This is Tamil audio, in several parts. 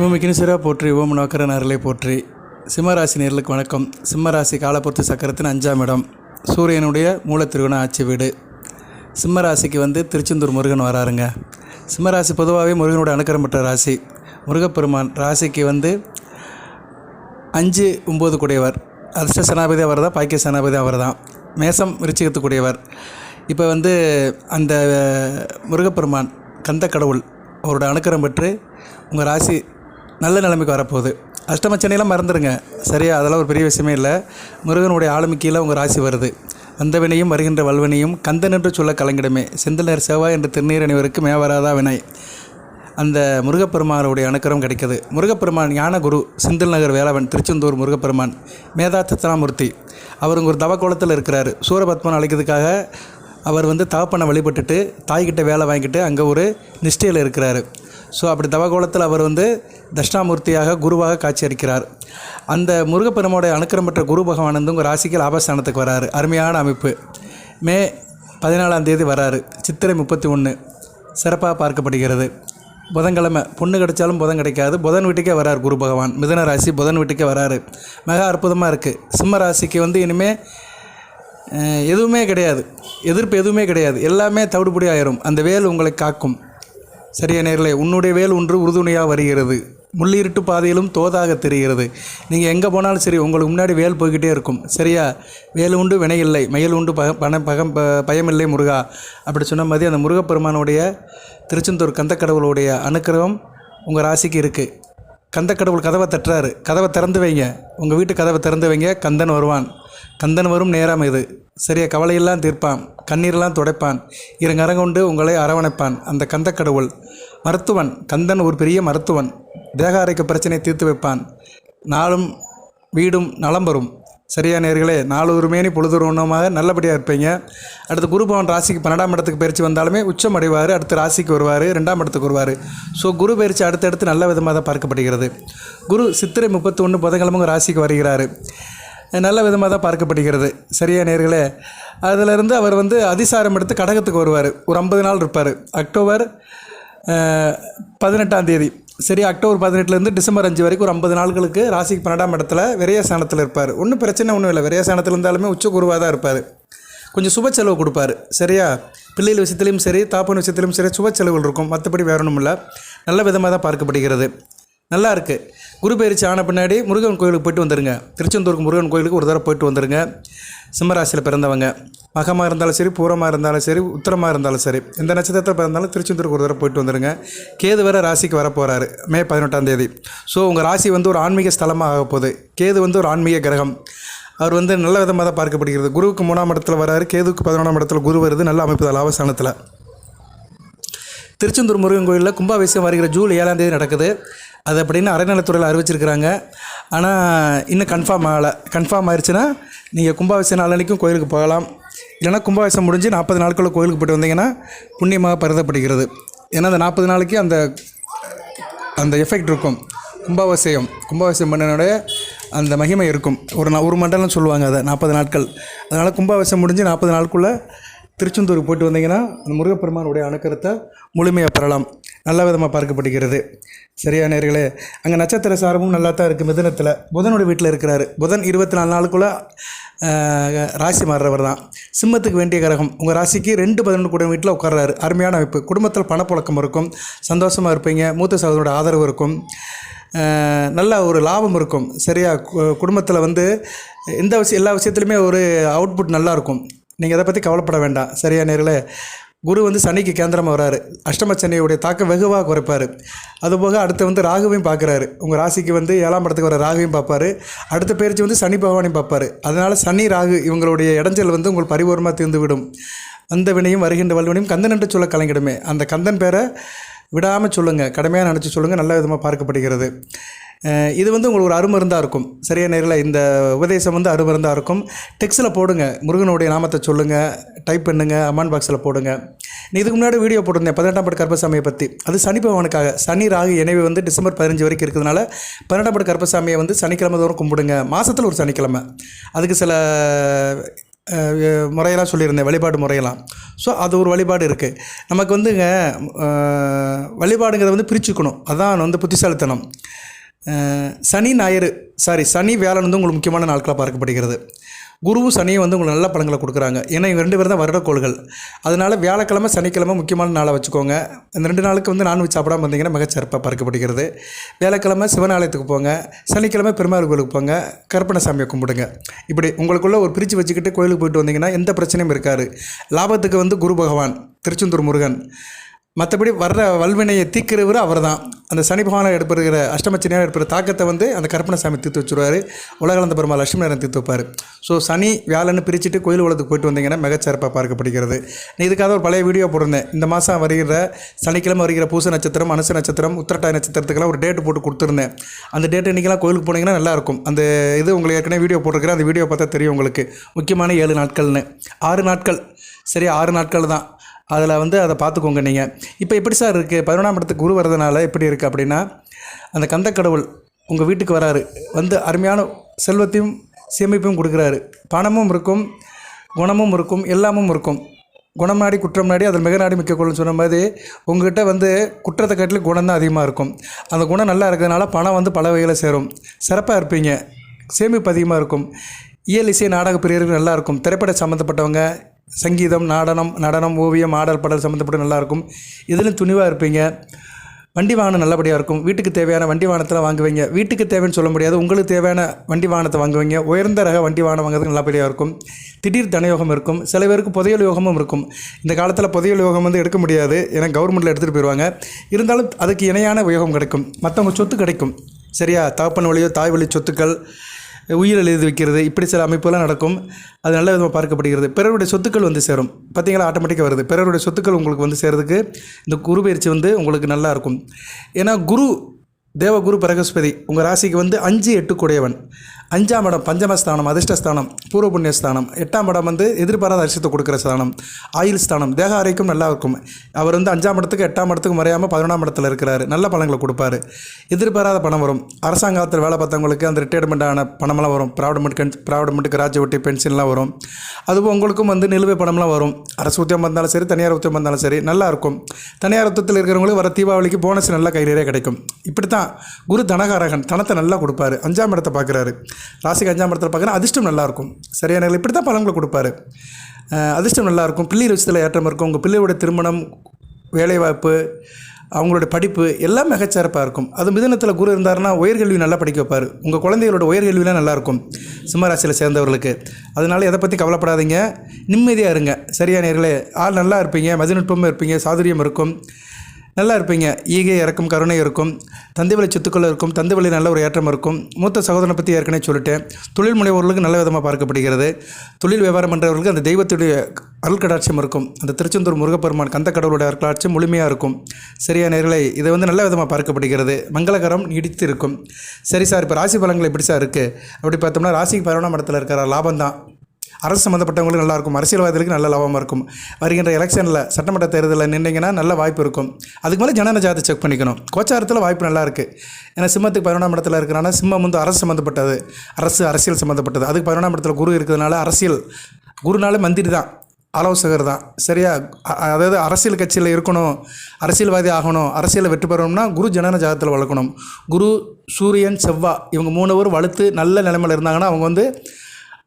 பூமிக்கினு சிறா போற்றி ஓம் நோக்கர நரலை போற்றி. சிம்மராசி நேர்களுக்கு வணக்கம். சிம்மராசி காலப்பொருத்து சக்கரத்தின் அஞ்சாம் இடம் சூரியனுடைய மூலத்திருகுண ஆட்சி வீடு. சிம்மராசிக்கு வந்து திருச்செந்தூர் முருகன் வராருங்க. சிம்மராசி பொதுவாகவே முருகனோட அனுக்கரம் பெற்ற ராசி. முருகப்பெருமான் ராசிக்கு வந்து அஞ்சு ஒம்பது கூடியவர். அதிர்ஷ்ட சனாபதி அவர் தான் பாக்கிய சனாபதி அவர் தான் மேசம் விருச்சிகத்துக்குரியவர் இப்போ வந்து அந்த முருகப்பெருமான் கந்த கடவுள் அவரோட அனுக்கரம் பெற்று உங்கள் ராசி நல்ல நிலைமைக்கு வரப்போகுது. அஷ்டமச்சனையெல்லாம் மறந்துடுங்க சரியா? அதெல்லாம் ஒரு பெரிய விஷயமே இல்லை. முருகனுடைய ஆளுமை கீழே உங்கள் ராசி வருது. அந்த வினையும் வருகின்ற வல்வினையும் கந்தன் என்று சொல்ல கலங்கிடமே. செந்தனர் செவ்வாய் என்று திருநீர் அணிவருக்கு மேவராதா வினை. அந்த முருகப்பெருமானுடைய அனுக்கிரம் கிடைக்கிது. முருகப்பெருமான் ஞானகுரு செந்தில் நகர் வேளாவன் திருச்செந்தூர் முருகப்பெருமான் மேதா தத்தனாமூர்த்தி. அவர் ஒரு தவக்கோலத்தில் இருக்கிறார். சூரபத்மன் அழைக்கிறதுக்காக அவர் வந்து தகப்பனை வழிபட்டுட்டு தாய்கிட்ட வேலை வாங்கிட்டு அங்கே ஒரு நிஷ்டையில் இருக்கிறாரு. ஸோ அப்படி தவகோலத்தில் அவர் வந்து தட்சிணாமூர்த்தியாக குருவாக காட்சியளிக்கிறார். அந்த முருகப்பெருமோடைய அனுக்கிரம் பெற்ற குரு பகவான் வந்து உங்கள் ராசிக்கு லாபஸ்தானத்துக்கு வராரு. அருமையான அமைப்பு. மே பதினாலாம் தேதி வராரு. சித்திரை முப்பத்தி ஒன்று சிறப்பாக பார்க்கப்படுகிறது. புதன்கிழமை பொண்ணு கிடைச்சாலும் புதன் கிடைக்காது. புதன் வீட்டுக்கே வரார் குரு பகவான். மிதன ராசி புதன் வீட்டுக்கே வராரு. மிக அற்புதமாக இருக்குது சிம்ம ராசிக்கு வந்து இனிமேல் எதுவுமே கிடையாது. எதிர்ப்பு எதுவுமே கிடையாது. எல்லாமே தவிடுபடி ஆயிரும். அந்த வேல் உங்களை காக்கும். சரியா நேர்களே உன்னுடைய வேல் ஒன்று உறுதுணையாக வருகிறது. முள்ளிருட்டு பாதையிலும் தோதாக தெரிகிறது. நீங்கள் எங்கே போனாலும் சரி உங்களுக்கு முன்னாடி வேல் போய்கிட்டே இருக்கும். சரியா? வேல் உண்டு வினை இல்லை. மயில் உண்டு பக பண பகம் ப பயமில்லை முருகா. அப்படி சொன்ன மாதிரி அந்த முருகப்பெருமானுடைய திருச்செந்தூர் கந்தக்கடவுளுடைய அனுக்கிரகம் உங்கள் ராசிக்கு இருக்குது கந்தக்கடவுள் கதவை தட்டுறாரு. கதவை திறந்து வைங்க. உங்கள் வீட்டு கதவை திறந்து வைங்க. கந்தன் வருவான். கந்தன் வரும் நேரம் இது. சரியா கவலையெல்லாம் தீர்ப்பான் கண்ணீரெல்லாம் துடைப்பான். இருங்கரங்கொண்டு உங்களை அரவணைப்பான் அந்த கந்தக்கடவுள் மருத்துவன் கந்தன் ஒரு பெரிய மருத்துவன். தேக அறைக்கு பிரச்சனையை தீர்த்து வைப்பான். நாளும் வீடும் நலம் பெறும். சரியா நேர்களே நாலு ஒரு மேனி பொழுது உணவுமாக நல்லபடியாக இருப்பீங்க. அடுத்து குருபவன் ராசிக்கு பன்னெண்டாம் இடத்துக்கு பயிற்சி வந்தாலுமே உச்சம் அடைவார் அடுத்து ராசிக்கு வருவார் ரெண்டாம் இடத்துக்கு வருவார். ஸோ குரு பயிற்சி அடுத்தடுத்து நல்ல விதமாக தான் பார்க்கப்படுகிறது. குரு சித்திரை முப்பத்தி ஒன்று புதன்கிழமை ராசிக்கு வருகிறார். நல்ல விதமாக தான் பார்க்கப்படுகிறது. சரியா நேர்களே? அதிலிருந்து அவர் வந்து அதிசாரம் எடுத்து கடகத்துக்கு வருவார். ஒரு ஐம்பது நாள் இருப்பார். அக்டோபர் பதினெட்டாம் தேதி. சரி அக்டோபர் பதினெட்டுலேருந்து டிசம்பர் அஞ்சு வரைக்கும் ஒரு ஐம்பது நாட்களுக்கு ராசிக்கு பன்னெண்டாம் இடத்துல விரயஸ்தானத்தில் இருப்பார். ஒன்றும் பிரச்சனை ஒன்றும் இல்லை. விரயஸ்தானத்தில் இருந்தாலுமே உச்ச குருவாக தான் இருப்பார். கொஞ்சம் சுப செலவு கொடுப்பாரு. சரியா? பிள்ளைகள் விஷயத்துலையும் சரி தாப்பன் விஷயத்துலையும் சரி சுப செலவுகள் இருக்கும். மற்றபடி வேற ஒன்றும் இல்லை நல்ல விதமாக தான் பார்க்கப்படுகிறது. நல்லா இருக்குது குரு பயிற்சி ஆன பின்னாடி முருகன் கோயிலுக்கு போயிட்டு வந்துருங்க. திருச்செந்தூருக்கு முருகன் கோயிலுக்கு ஒரு தடவை போயிட்டு வந்துருங்க. சிம்மராசியில் பிறந்தவங்க. மகமாக இருந்தாலும் சரி பூரமாக இருந்தாலும் சரி உத்தரமாக இருந்தாலும் சரி எந்த நட்சத்திரத்தில் பிறந்தாலும் திருச்செந்தூருக்கு ஒரு தடவை போயிட்டு வந்துருங்க. கேது வேறு ராசிக்கு வர போகிறாரு மே பதினெட்டாம் தேதி. ஸோ உங்கள் ராசி வந்து ஒரு ஆன்மீக ஸ்தலமாக ஆக போகுது. கேது வந்து ஒரு ஆன்மீக கிரகம். அவர் வந்து நல்ல விதமாக தான் பார்க்கப்படுகிறது. குருவுக்கு மூணாம் இடத்துல வராரு கேதுக்கு பதினொன்றாம் இடத்துல குரு வருது நல்ல அமைப்பு தான் லாபஸ்தானத்தில். திருச்செந்தூர் முருகன் கோயிலில் கும்பாபிஷேகம் வருகிற ஜூலை ஏழாம் தேதி நடக்குது. அது அப்படின்னு அறநிலைத்துறையில் அறிவிச்சிருக்கிறாங்க. ஆனால் இன்னும் கன்ஃபார்ம் ஆகலை. கன்ஃபார்ம் ஆயிடுச்சுன்னா நீங்கள் கும்பாபிஷேகம் நாளன்னைக்கும் கோயிலுக்கு போகலாம். இல்லைன்னா கும்பாபிஷேகம் முடிஞ்சு நாற்பது நாட்களுக்கு கோயிலுக்கு போய்ட்டு வந்தீங்கன்னா புண்ணியமாக பருதப்படுகிறது ஏன்னா அந்த நாற்பது நாளைக்கு அந்த அந்த எஃபெக்ட் இருக்கும். கும்பாபிஷேகம் கும்பாபிஷேகம் பண்ணனுடைய அந்த மகிமை இருக்கும். ஒரு நா- ஒரு மண்டலம் சொல்லுவாங்க அதை நாற்பது நாட்கள். அதனால் கும்பாபிஷேகம் முடிஞ்சு நாற்பது நாளுக்குள்ளே திருச்செந்தூருக்கு போயிட்டு வந்தீங்கன்னா அந்த முருகப்பெருமானுடைய அணுக்கரத்தை முழுமையாக பெறலாம். நல்ல விதமாக பார்க்கப்படுகிறது. சரியா நேர்களே? அங்கே நட்சத்திர சாரமும் நல்லா தான் இருக்குது மிதனத்தில். புதனோட வீட்டில் இருக்கிறாரு. புதன் இருபத்தி நாலு நாளுக்குள்ளே ராசி மாறுறவர் தான். சிம்மத்துக்கு வேண்டிய கிரகம். உங்கள் ராசிக்கு ரெண்டு பதினொன்று கூட வீட்டில் உட்கார்றாரு. அருமையான அமைப்பு. குடும்பத்தில் பணப்புழக்கம் இருக்கும். சந்தோஷமாக இருப்பீங்க. மூத்த சகோதரோட ஆதரவு இருக்கும். நல்ல ஒரு லாபம் இருக்கும். சரியா? கு- குடும்பத்தில் வந்து எந்த விஷயம் எல்லா விஷயத்துலையுமே ஒரு அவுட்புட் நல்லாயிருக்கும் நீங்கள் அதை பற்றி கவலைப்பட வேண்டாம். சரியா நேரில் குரு வந்து சனிக்கு கேந்திரமாக வராரு. அஷ்டம சனியுடைய தாக்கம் வெகுவாக குறைப்பார். அதுபோக அடுத்து வந்து ராகுவையும் பார்க்குறாரு. உங்கள் ராசிக்கு வந்து ஏழாம் படத்துக்கு வர ராகுவையும் பார்ப்பாரு. அடுத்த பயிற்சி வந்து சனி பகவானையும் பார்ப்பார். அதனால் சனி ராகு இவங்களுடைய இடைஞ்சல் வந்து உங்களுக்கு பரிபூர்ணமாக தீர்ந்துவிடும். அந்த வந்த வினையும் வருகின்ற வல்வினையும் கந்தன் என்று சொல்ல கலங்கிடுமே. அந்த கந்தன் பேரை விடாமல் சொல்லுங்கள் கடமையாக நினச்சி சொல்லுங்கள் நல்ல விதமாக பார்க்கப்படுகிறது. இது வந்து உங்களுக்கு ஒரு அருமருந்தாக இருக்கும். சரியா நேரில் இந்த உபதேசம் வந்து அருமருந்தாக இருக்கும். டெக்ஸ்ட்டில் போடுங்க. முருகனுடைய நாமத்தை சொல்லுங்கள் டைப் பண்ணுங்க. அமான் பாக்ஸில் போடுங்க. நீ இதுக்கு முன்னாடி வீடியோ போட்டிருந்தேன். பதினெட்டாம் பட்டு கர்ப்பசாமியை பற்றி அது சனி பகவானுக்காக. சனி ராகு எனவே வந்து டிசம்பர் பதினஞ்சு வரைக்கும் இருக்கிறதுனால பன்னெண்டாம் பட்டு கர்ப்பசாமியை வந்து சனிக்கிழமை தோறும் கும்பிடுங்க. மாதத்தில் ஒரு சனிக்கிழமை. அதுக்கு சில முறையெல்லாம் சொல்லியிருந்தேன். வழிபாடு முறையெல்லாம். ஸோ அது ஒரு வழிபாடு இருக்குது நமக்கு வந்துங்க வழிபாடுங்கிறத வந்து பிரிச்சுக்கணும். அதான் வந்து புத்திசாலித்தனம். சனி ஞாயிறு சாரி சனி வியாழன் வந்து உங்களுக்கு முக்கியமான நாட்களாக பார்க்கப்படுகிறது. குருவும் சனியும் வந்து உங்களுக்கு நல்ல பலன்களை கொடுக்குறாங்க. ஏன்னா இவங்க ரெண்டு பேரும் தான் வருடக்கோள்கள். அதனால் வியாழக்கிழமை சனிக்கிழமை முக்கியமான நாளாக வச்சுக்கோங்க. இந்த ரெண்டு நாளுக்கு வந்து நான்வெஜ் சாப்பிடாம வந்தீங்கன்னா மிகச்சிறப்பாக பார்க்கப்படுகிறது. வியாழக்கிழமை சிவனாலயத்துக்கு போங்க. சனிக்கிழமை பெருமாள் கோயிலுக்கு போங்க. கருப்பணசாமியை கும்பிடுங்க. இப்படி உங்களுக்குள்ள ஒரு பிரித்து வச்சுக்கிட்டு கோயிலுக்கு போயிட்டு வந்தீங்கன்னா எந்த பிரச்சனையும் இருக்காது. லாபத்துக்கு வந்து குரு பகவான் திருச்செந்தூர் முருகன். மற்றபடி வர்ற வல்வினையை தீக்கிறவர் அவர் தான் அந்த சனி பகவானை எடுப்பிருக்கிற அஷ்டமச்சனியாக எடுப்பிற தாக்கத்தை வந்து அந்த கருப்பணசாமி தீர்த்து வச்சுருவார். உலகளந்த பெருமாள் லட்சுமி நேரம் தீர்த்து வைப்பார். ஸோ சனி வியாழன்னு பிரிச்சுட்டு கோயில் உலகத்துக்கு போயிட்டு வந்தீங்கன்னா மிகச்சிறப்பாக பார்க்கப்படுகிறது. நீ இதுக்காக ஒரு பழைய வீடியோ போட்டிருந்தேன். இந்த மாதம் வருகிற சனிக்கிழமை வருகிற பூச நட்சத்திரம் அனுச நட்சத்திரம் உத்திரட்டாய் நட்சத்திரத்துக்கெல்லாம் ஒரு டேட்டு போட்டு கொடுத்துருந்தேன். அந்த டேட் இன்றைக்கெல்லாம் கோயிலுக்கு போனீங்கன்னா நல்லாயிருக்கும் அந்த இது உங்களுக்கு ஏற்கனவே வீடியோ போட்டிருக்கிறேன். அந்த வீடியோ பார்த்தா தெரியும் உங்களுக்கு. முக்கியமான ஏழு நாட்கள்னு. ஆறு நாட்கள். சரி ஆறு நாட்கள் தான். அதில் வந்து அதை பார்த்துக்கோங்க நீங்கள் இப்போ எப்படி சார் இருக்குது பதினொன்றாம் இடத்துக்கு குரு வர்றதுனால எப்படி இருக்குது அப்படின்னா அந்த கந்தக்கடவுள் உங்கள் வீட்டுக்கு வராரு. வந்து அருமையான செல்வத்தையும் சேமிப்பையும் கொடுக்குறாரு. பணமும் இருக்கும் குணமும் இருக்கும் எல்லாமும் இருக்கும். குணம் நாடி குற்றம் நாடி அதில் மிக நாடி மிக்க கொள்ளும் சொன்ன மாதிரி உங்ககிட்ட வந்து குற்றத்தை காட்டிலும் குணம் தான் அதிகமாக இருக்கும். அந்த குணம் நல்லா இருக்கிறதுனால பணம் வந்து பல வகையில் சேரும். சிறப்பாக இருப்பீங்க. சேமிப்பு அதிகமாக இருக்கும். இயல் இசை நாடக பிரியர்கள் நல்லாயிருக்கும் திரைப்பட சம்மந்தப்பட்டவங்க சங்கீதம் நாடனம் நடனம் ஓவியம் ஆடல் பாடல் சம்மந்தப்பட்டு நல்லாயிருக்கும். இதிலும் துணிவாக இருப்பீங்க. வண்டி வாகனம் நல்லபடியாக இருக்கும். வீட்டுக்கு தேவையான வண்டி வாகனத்தில் வாங்குவீங்க. வீட்டுக்கு தேவைன்னு சொல்ல முடியாது. உங்களுக்கு தேவையான வண்டி வாகனத்தை வாங்குவீங்க. உயர்ந்த ரக வண்டி வாகனம் வாங்குறதுக்கு நல்லபடியாக இருக்கும். திடீர் தனயோகம் இருக்கும். சில பேருக்கு புதையல் யோகமும் இருக்கும். இந்த காலத்தில் புதையல் யோகம் வந்து எடுக்க முடியாது. ஏன்னா கவர்மெண்ட்டில் எடுத்துகிட்டு போயிடுவாங்க இருந்தாலும் அதுக்கு இணையான யோகம் கிடைக்கும். மற்றவங்க சொத்து கிடைக்கும். சரியா? தகப்பன் வழியோ தாய் வழி சொத்துக்கள் உயிர் எழுதி வைக்கிறது. இப்படி சில அமைப்புலாம் நடக்கும். அது நல்ல விதமாக பார்க்கப்படுகிறது. பிறருடைய சொத்துக்கள் வந்து சேரும். பார்த்தீங்களா? ஆட்டோமேட்டிக்காக வருது. பிறருடைய சொத்துக்கள் உங்களுக்கு வந்து சேர்றதுக்கு இந்த குரு பயிற்சி வந்து உங்களுக்கு நல்லா இருக்கும். ஏன்னா குரு தேவகுரு பிரகஸ்பதி உங்கள் ராசிக்கு வந்து அஞ்சு எட்டு கூடையவன் அஞ்சாம் இடம் பஞ்சமஸ்தானம் அதிர்ஷ்டஸ்தானம். பூர்வ புண்ணிய ஸ்தானம் எட்டாம் இடம் வந்து எதிர்பாராத அரிசத்தை கொடுக்குற ஸ்தானம். ஆயுள் ஸ்தானம். தேக ஆரோக்கியம் நல்லா இருக்கும் அவர் வந்து அஞ்சாம் இடத்துக்கு எட்டாம் இடத்துக்கு மறையாமல் பதினொன்றாம் இடத்துல இருக்கிறாரு. நல்ல பலன்களை கொடுப்பாரு. எதிர்பாராத பணம் வரும். அரசாங்கத்தில் வேலை பார்த்தவங்களுக்கு அந்த ரிட்டையர்மெண்ட்டான பணமெல்லாம் வரும். ப்ராவிடமெண்ட் கன் ப்ராவிடமெண்ட்டுக்கு ராஜ்ய ஒட்டி பென்ஷன்லாம் வரும். அதுவும் உங்களுக்கும் வந்து நிலுவை பணம்லாம் வரும். அரசு உத்தியம் வந்தாலும் சரி தனியார் உத்தியம் வந்தாலும் சரி நல்லா இருக்கும் தனியார் உத்தியத்தில் இருக்கிறவங்களுக்கு வர தீபாவளிக்கு போனஸ் நல்லா கையிலேயே கிடைக்கும். இப்படி தான் குரு தனகாரகன் தனத்தை நல்லா கொடுப்பாரு. அஞ்சாம் இடத்தை பார்க்குறாரு. ராசிக்கு அஞ்சாம் இடத்துல பார்க்குறேன் அதிர்ஷ்டம் நல்லாயிருக்கும். சரியான இப்படி தான் பலன்களை கொடுப்பாரு. அதிர்ஷ்டம் நல்லாயிருக்கும். பிள்ளை விஷயத்தில் ஏற்றம் இருக்கும். உங்கள் பிள்ளையோட திருமணம் வேலைவாய்ப்பு அவங்களோட படிப்பு எல்லாம் மிகச்சிறப்பாக இருக்கும். அது மிதனத்தில் குரு இருந்தாருன்னா உயர்கல்வி நல்லா படிக்க வைப்பார். உங்கள் குழந்தைகளோட உயர்கல்விலாம் நல்லாயிருக்கும். சிம்மராசியில் சேர்ந்தவர்களுக்கு. அதனால் எதை பற்றி கவலைப்படாதீங்க. நிம்மதியாக இருங்க. சரியா நேர்களே ஆள் நல்லா இருப்பீங்க. மதிநுட்பமும் இருப்பீங்க. சாதுரியம் இருக்கும். நல்லா இருப்பீங்க. ஈகை இறக்கும் கருணை இருக்கும். தந்தை வழி சொத்துக்கள் இருக்கும். தந்தை வழி நல்ல ஒரு ஏற்றம் இருக்கும். மூத்த சகோதரனை பற்றி ஏற்கனவே சொல்லிட்டேன். தொழில் முனைவோர்களுக்கு நல்ல விதமாக பார்க்கப்படுகிறது. தொழில் வியாபாரம் பண்ணுறவர்களுக்கு அந்த தெய்வத்துடைய அருள் கடாட்சியம் இருக்கும். அந்த திருச்செந்தூர் முருகப்பெருமான் கந்த கடவுளுடைய அருட்கடாட்சியம் முழுமையாக இருக்கும். சரியா நேர்களை இதை வந்து நல்ல விதமாக பார்க்கப்படுகிறது. மங்களகரம் நீடித்து இருக்கும் சரி சார் இப்போ ராசி பலன்கள் எப்படி சார் இருக்குது அப்படி பார்த்தோம்னா ராசிக்கு பதினொன்றாம் இடத்துல இருக்கிற லாபம் தான் அரசு சம்மந்தப்பட்டவங்களுக்கு நல்லாயிருக்கும் அரசியல்வாதிகளுக்கு நல்ல லாபமாக இருக்கும். வருகின்ற எலெக்ஷனில் சட்டமன்ற தேர்தலில் நின்றீங்கன்னா நல்ல வாய்ப்பு இருக்கும். அதுக்கு மேலே ஜனன ஜாதி செக் பண்ணிக்கணும். கோச்சாரத்தில் வாய்ப்பு நல்லா இருக்குது ஏன்னா சிம்மத்துக்கு பதினொன்றாம் இடத்துல இருக்கிறனால சிம்மம் வந்து அரசு சம்மந்தப்பட்டது. அரசு அரசியல் சம்மந்தப்பட்டது. அதுக்கு பதினொன்றாம் இடத்துல குரு இருக்கிறதுனால அரசியல் குருனாலே மந்திரி தான். ஆலோசகர் தான். சரியா? அதாவது அரசியல் கட்சியில் இருக்கணும் அரசியல்வாதி ஆகணும் அரசியலில் வெற்றி பெறணும்னா குரு ஜனன ஜாதத்தில் வளர்க்கணும். குரு சூரியன் செவ்வாய் இவங்க மூணு பேர் வலுத்து நல்ல நிலைமையில் இருந்தாங்கன்னா அவங்க வந்து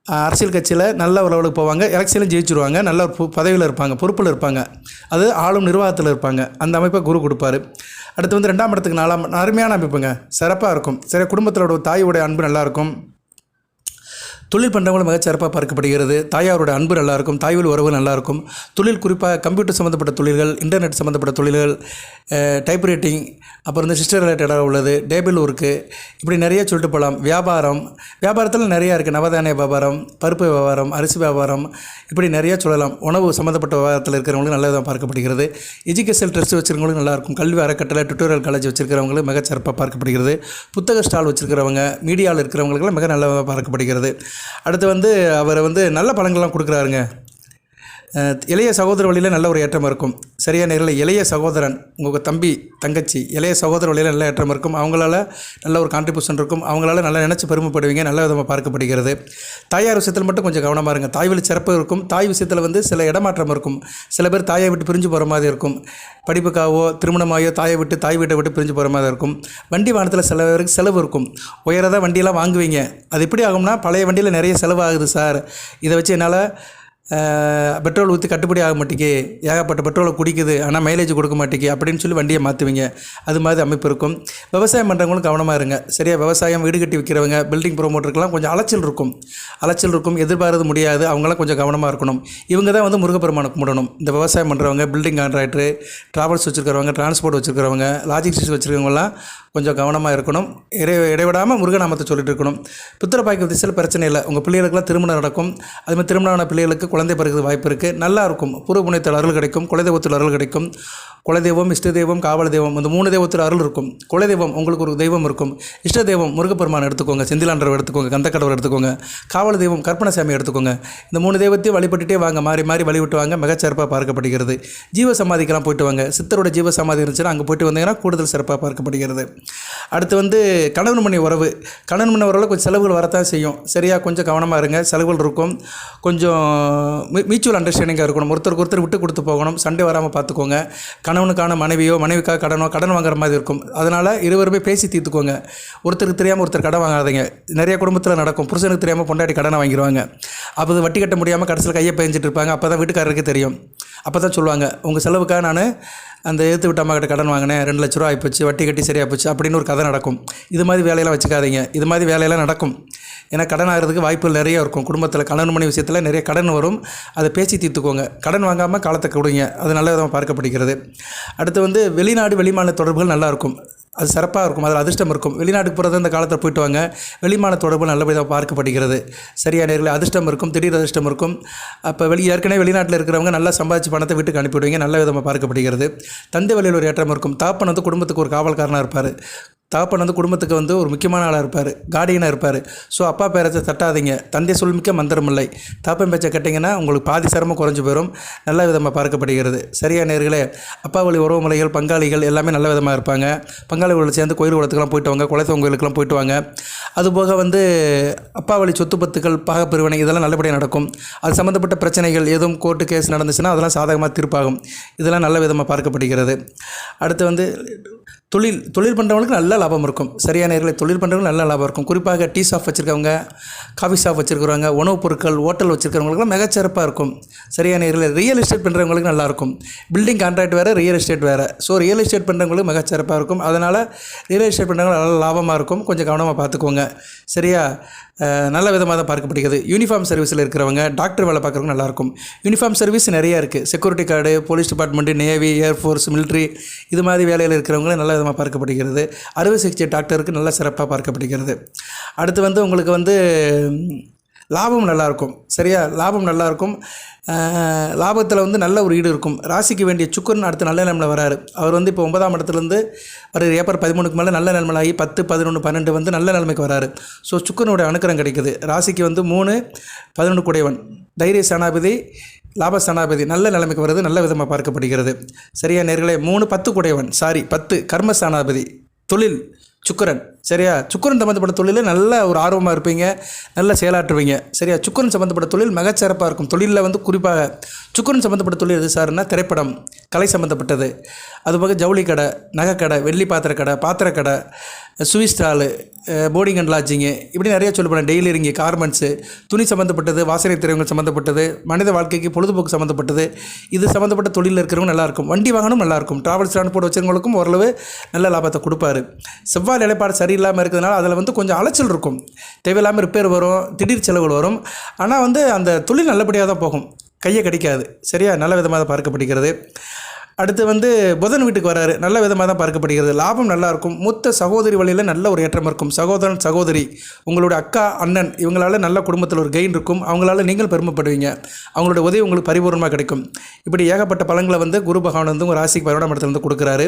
அரசியல் கட்சியில் நல்ல ஒரு லெவலுக்கு போவாங்க. எலெக்ஷனில் ஜெயிச்சிருவாங்க. நல்ல ஒரு பதவியில் இருப்பாங்க. பொறுப்பில் இருப்பாங்க. அது ஆளும் நிர்வாகத்தில் இருப்பாங்க. அந்த அமைப்பை குரு கொடுப்பாரு. அடுத்து வந்து ரெண்டாம் இடத்துக்கு நாலாம் அருமையான அமைப்புங்க. சிறப்பாக இருக்கும். சரி குடும்பத்தோட தாயோடைய அன்பு நல்லாயிருக்கும் தொழில் பண்ணுறவங்களும் மிகச்சிறப்பாக பார்க்கப்படுகிறது. தாயாரோட அன்பு நல்லாயிருக்கும் தாய்வழி உறவு நல்லாயிருக்கும். தொழில் குறிப்பாக கம்ப்யூட்டர் சம்மந்தப்பட்ட தொழில்கள் இன்டர்நெட் சம்மந்தப்பட்ட தொழில்கள் டைப் ரைட்டிங் அப்புறம் வந்து சிஸ்டர் ரிலேட்டடாக உள்ளது டேபிள் ஒர்க்கு இப்படி நிறைய சொல்லிட்டு போகலாம் வியாபாரம் வியாபாரத்தில் நிறையா இருக்குது நவதானிய வியாபாரம் பருப்பு வியாபாரம் அரிசி வியாபாரம் இப்படி நிறையா சொல்லலாம். உணவு சம்மந்தப்பட்ட வியாபாரத்தில் இருக்கிறவங்களுக்கு நல்லதாக பார்க்கப்படுகிறது. எஜுகேஷன் ட்ரஸ்ட் வச்சுருக்கவங்களுக்கு நல்லாயிருக்கும். கல்வி அறக்கட்டளை டுட்டோரியல் காலேஜ் வச்சுருக்கிறவங்களுக்கு மிகச்சிறப்பாக பார்க்கப்படுகிறது. புத்தக ஸ்டால் வச்சுருக்கிறவங்க மீடியாவில் இருக்கிறவங்களுக்கெல்லாம் மிக நல்லதாக பார்க்கப்படுகிறது. அடுத்து வந்து அவர் வந்து நல்ல பலன்கள்லாம் கொடுக்குறாருங்க. இளைய சகோதர வழியில் நல்ல ஒரு ஏற்றம் இருக்கும். சரியாக நேரில் இளைய சகோதரன் உங்கள் தம்பி தங்கச்சி இளைய சகோதர வழியில் நல்ல ஏற்றம் இருக்கும். அவங்களால நல்ல ஒரு கான்ட்ரிபியூஷன் இருக்கும். அவங்களால நல்லா நினச்சி பெருமைப்படுவீங்க. நல்ல விதமாக பார்க்கப்படுகிறது. தாயார் விஷயத்தில் மட்டும் கொஞ்சம் கவனமாக இருங்க. தாய் வழி சிறப்பு இருக்கும். தாய் விஷயத்தில் வந்து சில இடமாற்றம் இருக்கும். சில பேர் தாயை விட்டு பிரிஞ்சு போகிற மாதிரி இருக்கும். படிப்புக்காகவோ திருமணமாகவோ தாயை விட்டு தாய் வீட்டை விட்டு பிரிஞ்சு போகிற மாதிரி இருக்கும். வண்டி வாகனத்தில் சில பேருக்கு செலவு இருக்கும். உயரதாக வண்டியெல்லாம் வாங்குவீங்க. அது எப்படி ஆகும்னா பழைய வண்டியில் நிறைய செலவு ஆகுது சார். இதை வச்சு என்னால் பெட்ரோல் ஊற்றி கட்டுப்படி ஆக மாட்டேங்கி ஏகப்பட்ட பெட்ரோலை குடிக்குது. ஆனால் மைலேஜ் கொடுக்க மாட்டேங்கி அப்படின்னு சொல்லி வண்டியை மாற்றுவீங்க அது மாதிரி அமைப்பு இருக்கும். விவசாயம் பண்ணுறவங்களும் கவனமாக இருங்க. சரியாக விவசாயம் வீடு கட்டி விற்கிறவங்க பில்டிங் ப்ரோமோட்டருக்கெல்லாம் கொஞ்சம் அலைச்சல் இருக்கும். அலைச்சல் இருக்கும். எதிர்பார்த்து முடியாது. அவங்களாம் கொஞ்சம் கவனமாக இருக்கணும். இவங்க தான் வந்து முருகப்பெருமானை கும்பிடணும். இந்த விவசாயம் பண்ணுறவங்க பில்டிங் கான்ட்ராக்டரு ட்ராவல்ஸ் வச்சுருக்கிறவங்க டிரான்ஸ்போர்ட் வச்சுருக்கிறவங்க லாஜிஸ்டிக்ஸ் வச்சுருக்கவங்களாம் கொஞ்சம் கவனமாக இருக்கணும். இடை இடைவிடாமல் முருகநாமத்தை சொல்லிட்டு இருக்கணும். புத்திர பாய்க்கு திசையில் பிரச்சனை இல்லை. உங்கள் பிள்ளைகளுக்குலாம் திருமணம் நடக்கும். அது மாதிரி திருமணமான பிள்ளைகளுக்கு குழந்தை பிறகு வாய்ப்பு இருக்குது நல்லா இருக்கும் பூர்வ புண்ணியத்தில் அருள் கிடைக்கும். குலதெய்வத்தில் அருள் கிடைக்கும். குலதெய்வம் இஷ்ட தெய்வம் காவல் தெய்வம் இந்த மூணு தெய்வத்தில் அருள் இருக்கும். குலதெய்வம் உங்களுக்கு ஒரு தெய்வம் இருக்கும். இஷ்ட தெய்வம் முருகப்பெருமான் எடுத்துக்கோங்க. செந்திலாண்டவர் எடுத்துக்கோங்க. கந்தக்கடவர் எடுத்துக்கோங்க. காவல் தெய்வம் கற்பனசாமி எடுத்துக்கோங்க. இந்த மூணு தெய்வத்தையும் வழிபட்டுட்டே வாங்க. மாறி மாறி வழிவிட்டு வாங்க. மிகச்சிறப்பாக பார்க்கப்படுகிறது. ஜீவ சமாதிக்கெல்லாம் போயிட்டு வாங்க. சித்தரோட ஜீவ சமாதி இருந்துச்சுன்னா அங்கே போயிட்டு வந்தீங்கன்னா கூடுதல் சிறப்பாக பார்க்கப்படுகிறது. அடுத்து வந்து கணவன் மணி உறவு. கணவன் மணி உறவில் கொஞ்சம் செலவுகள் வரத்தான் செய்யும். சரியாக கொஞ்சம் கவனமாக இருங்க. செலவுகள் இருக்கும். கொஞ்சம் மியூச்சுவல் அண்டர்ஸ்டாண்டிங்காக இருக்கணும். ஒருத்தருக்கு ஒருத்தர் விட்டு கொடுத்து போகணும். சண்டை வராமல் பார்த்துக்கோங்க. கணவனுக்கான மனைவியோ மனைவிக்காக கடனோ கடன் வாங்குற மாதிரி இருக்கும். அதனால் இருவருமே பேசி தீர்த்துக்கோங்க. ஒருத்தருக்கு தெரியாமல் ஒருத்தர் கடன் வாங்காதீங்க. நிறைய குடும்பத்தில் நடக்கும். புருஷனுக்கு தெரியாமல் பொண்டாட்டி கடனை வாங்கிடுவாங்க அப்போது வட்டி கட்ட முடியாமல் கடைசியில் கையை பெஞ்சிட்டு இருப்பாங்க. அப்போ தான் வீட்டுக்காரருக்கு தெரியும். அப்போ தான் சொல்லுவாங்க உங்கள் செலவுக்காக நான் அந்த எடுத்து விட்ட அம்மா கிட்ட கடன் வாங்கினேன் ரெண்டு லட்ச ரூபா ஆகிப்போச்சு வட்டி கட்டி சரியாக போச்சு அப்படின்னு ஒரு கதை நடக்கும். இது மாதிரி வேலையெல்லாம் வச்சுக்காதீங்க. இது மாதிரி வேலையெல்லாம் நடக்கும். ஏன்னா கடன் ஆகிறதுக்கு வாய்ப்புகள் நிறைய இருக்கும். குடும்பத்தில் கடன் மணி விஷயத்தில் நிறைய கடன் வரும். அதை பேசி தீர்த்துக்கோங்க. கடன் வாங்காமல் காலத்தை கொடுங்க. அது நல்ல விதமாக பார்க்கப்படுகிறது. அடுத்து வந்து வெளிநாடு வெளிமாநில தொடர்புகள் நல்லா இருக்கும். அது சிறப்பாக இருக்கும் அதில் அதிர்ஷ்டம் இருக்கும். வெளிநாட்டுக்கு போகிறது இந்த காலத்தில் போயிட்டு வாங்க. வெளிமான தொடர்பு நல்லபடியாக பார்க்கப்படுகிறது. சரியா நேரில் அதிர்ஷ்டம் இருக்கும் திடீர் அதிர்ஷ்டம் இருக்கும். அப்போ வெளி ஏற்கனவே வெளிநாட்டில் இருக்கிறவங்க நல்லா சம்பாதிச்சு பணத்தை வீட்டுக்கு அனுப்பிவிடுவீங்க நல்ல விதமாக பார்க்கப்படுகிறது. தந்தை வழியில் ஒரு ஏற்றம் இருக்கும். தாப்பன் வந்து குடும்பத்துக்கு ஒரு காவல்காரனாக இருப்பார். தாப்பன் வந்து குடும்பத்துக்கு வந்து ஒரு முக்கியமான ஆளாக இருப்பார் கார்டியனாக இருப்பார். ஸோ அப்பா பேரத்தை தட்டாதீங்க. தந்தை சொல்மிக்க மந்திரம் இல்லை. தாப்பன் பேச்சை கேட்டிங்கன்னா உங்களுக்கு பாதி சிரமம் குறைஞ்சி போயிடும் நல்ல விதமாக பார்க்கப்படுகிறது. சரியா நேர்களே அப்பா வழி உறவுமுறைகள் பங்காளிகள் எல்லாமே நல்ல விதமாக இருப்பாங்க. பங்காளிகளோடு சேர்ந்து கோயில் குளத்துக்கெல்லாம் போயிட்டு வாங்க குலத்தவங்க கோயிலுக்கெல்லாம் போயிட்டு வாங்க. அதுபோக வந்து அப்பா வழி சொத்து பத்துக்கள் பாகப்பிரிவினை இதெல்லாம் நல்லபடியாக நடக்கும். அது சம்மந்தப்பட்ட பிரச்சனைகள் எதுவும் கோர்ட்டு கேஸ் நடந்துச்சுன்னா அதெல்லாம் சாதகமாக தீர்ப்பாகும். இதெல்லாம் நல்ல விதமாக பார்க்கப்படுகிறது. அடுத்து வந்து தொழில் தொழில் பண்ணுறவங்களுக்கு நல்ல லாபம் இருக்கும். சரியான நேர்களை தொழில் பண்ணுறவங்களுக்கு நல்ல லாபம் இருக்கும். குறிப்பாக டீ ஷாப் வச்சுருக்கவங்க காஃபி ஷாப் வச்சுருக்கிறவங்க உணவுப் பொருட்கள் ஹோட்டல் வச்சுருக்கிறவங்களுக்குலாம் மிகச்சிறப்பாக இருக்கும். சரியான நேரில் ரியல் எஸ்டேட் பண்ணுறவங்களுக்கு நல்லாயிருக்கும் பில்டிங் கான்ட்ராக்ட் வேறு ரியல் எஸ்டேட் வேறு. ஸோ ரியல் எஸ்டேட் பண்ணுறவங்களுக்கு மிகச்சிறப்பாக இருக்கும். அதனால் ரியல் எஸ்டேட் பண்ணுறவங்க நல்ல லாபமாக இருக்கும். கொஞ்சம் கவனமாக பார்த்துக்கோங்க. சரியா? நல்ல விதமாக தான் பார்க்கப்படுகிறது. யூனிஃபார்ம் சர்வீஸில் இருக்கிறவங்க டாக்டர் வேலை பார்க்குறவங்க நல்லாயிருக்கும். யூனிஃபார்ம் சர்வீஸ் நிறையா இருக்குது security guard police department navy air force military இது மாதிரி வேலையில் இருக்கிறவங்களும் நல்ல விதமாக பார்க்கப்படுகிறது. அறுவை சிகிச்சை டாக்டருக்கு நல்ல சிறப்பாக பார்க்கப்படுகிறது. அடுத்து வந்து உங்களுக்கு வந்து லாபம் நல்லாயிருக்கும். சரியா? லாபம் நல்லாயிருக்கும். லாபத்தில் வந்து நல்ல ஒரு ஈடு இருக்கும். ராசிக்கு வேண்டிய சுக்கரன் அடுத்து நல்ல நிலமில் வராரு. அவர் வந்து இப்போ ஒன்பதாம் இடத்துலேருந்து வர ஏப்ரல் பதிமூணுக்கு மேலே நல்ல நிலமலாகி பத்து பதினொன்று பன்னெண்டு வந்து நல்ல நிலைமைக்கு வராரு. ஸோ சுக்கரனுடைய அனுக்கிரம் கிடைக்குது. ராசிக்கு வந்து மூணு பதினொன்று குடையவன். தைரிய சனாபதி லாப சனாபதி நல்ல நிலைமைக்கு வருது நல்ல விதமாக பார்க்கப்படுகிறது. சரியா நேர்களே? மூணு பத்து குடையவன். சாரி பத்து. கர்ம சேனாபதி. தொழில் சுக்கரன். சரியா? சுக்கரன் சம்மந்தப்பட்ட தொழிலில் நல்ல ஒரு ஆர்வமாக இருப்பீங்க நல்ல செயலாற்றுவீங்க. சரியா? சுக்கரன் சம்மந்தப்பட்ட தொழில் மிகச்சிறப்பாக இருக்கும். தொழிலில் வந்து குறிப்பாக சுக்கரன் சம்மந்தப்பட்ட தொழில் எது சார்னா திரைப்படம் கலை சம்மந்தப்பட்டது அதுபோக ஜவுளி கடை நகைக்கடை வெள்ளி பாத்திர கடை பாத்திர கடை சுவி ஸ்டாலு போர்டிங் அண்ட் லாட்ஜிங்கு இப்படி நிறைய சொல்லப்போனேன் டெய்லரிங்கு கார்மெண்ட்ஸு துணி சம்மந்தப்பட்டது வாசனை திரையங்கள் சம்மந்தப்பட்டது மனித வாழ்க்கைக்கு பொழுதுபோக்கு சம்மந்தப்பட்டது இது சம்மந்தப்பட்ட தொழிலில் இருக்கிறவங்க நல்லாயிருக்கும் வண்டி வாகனம் நல்லாயிருக்கும் ட்ராவல்ஸ் ட்ரான்ஸ்போர்ட் வச்சுருவங்களுக்கும் ஓரளவு நல்ல லாபத்தை கொடுப்பாரு. செவ்வாய் நிலைப்பாடு சரியில்லாமல் இருக்கிறதுனால அதில் வந்து கொஞ்சம் அலைச்சல் இருக்கும். தேவையில்லாமல் ரிப்பேர் வரும் திடீர் செலவுகள் வரும். ஆனால் வந்து அந்த தொழில் நல்லபடியாக தான் போகும். கையை கிடைக்காது. சரியா? நல்ல விதமாக தான் பார்க்கப்படுகிறது. அடுத்து வந்து புதன் வீட்டுக்கு வராரு. நல்ல விதமாக தான் பார்க்கப்படுகிறது. லாபம் நல்லாயிருக்கும் மொத்த மூத்த சகோதரி வழியில் நல்ல ஒரு ஏற்றம் இருக்கும். சகோதரன் சகோதரி உங்களுடைய அக்கா அண்ணன் இவங்களால் நல்ல குடும்பத்தில் ஒரு கெயின் இருக்கும். அவங்களால நீங்கள் பெருமைப்படுவீங்க. அவங்களோட உதவி உங்களுக்கு பரிபூர்ணமாக கிடைக்கும். இப்படி ஏகப்பட்ட பழங்களை வந்து குரு பகவான் வந்து உங்கள் ராசிக்கு பரிமாணம் இடத்துல வந்து கொடுக்குறாரு.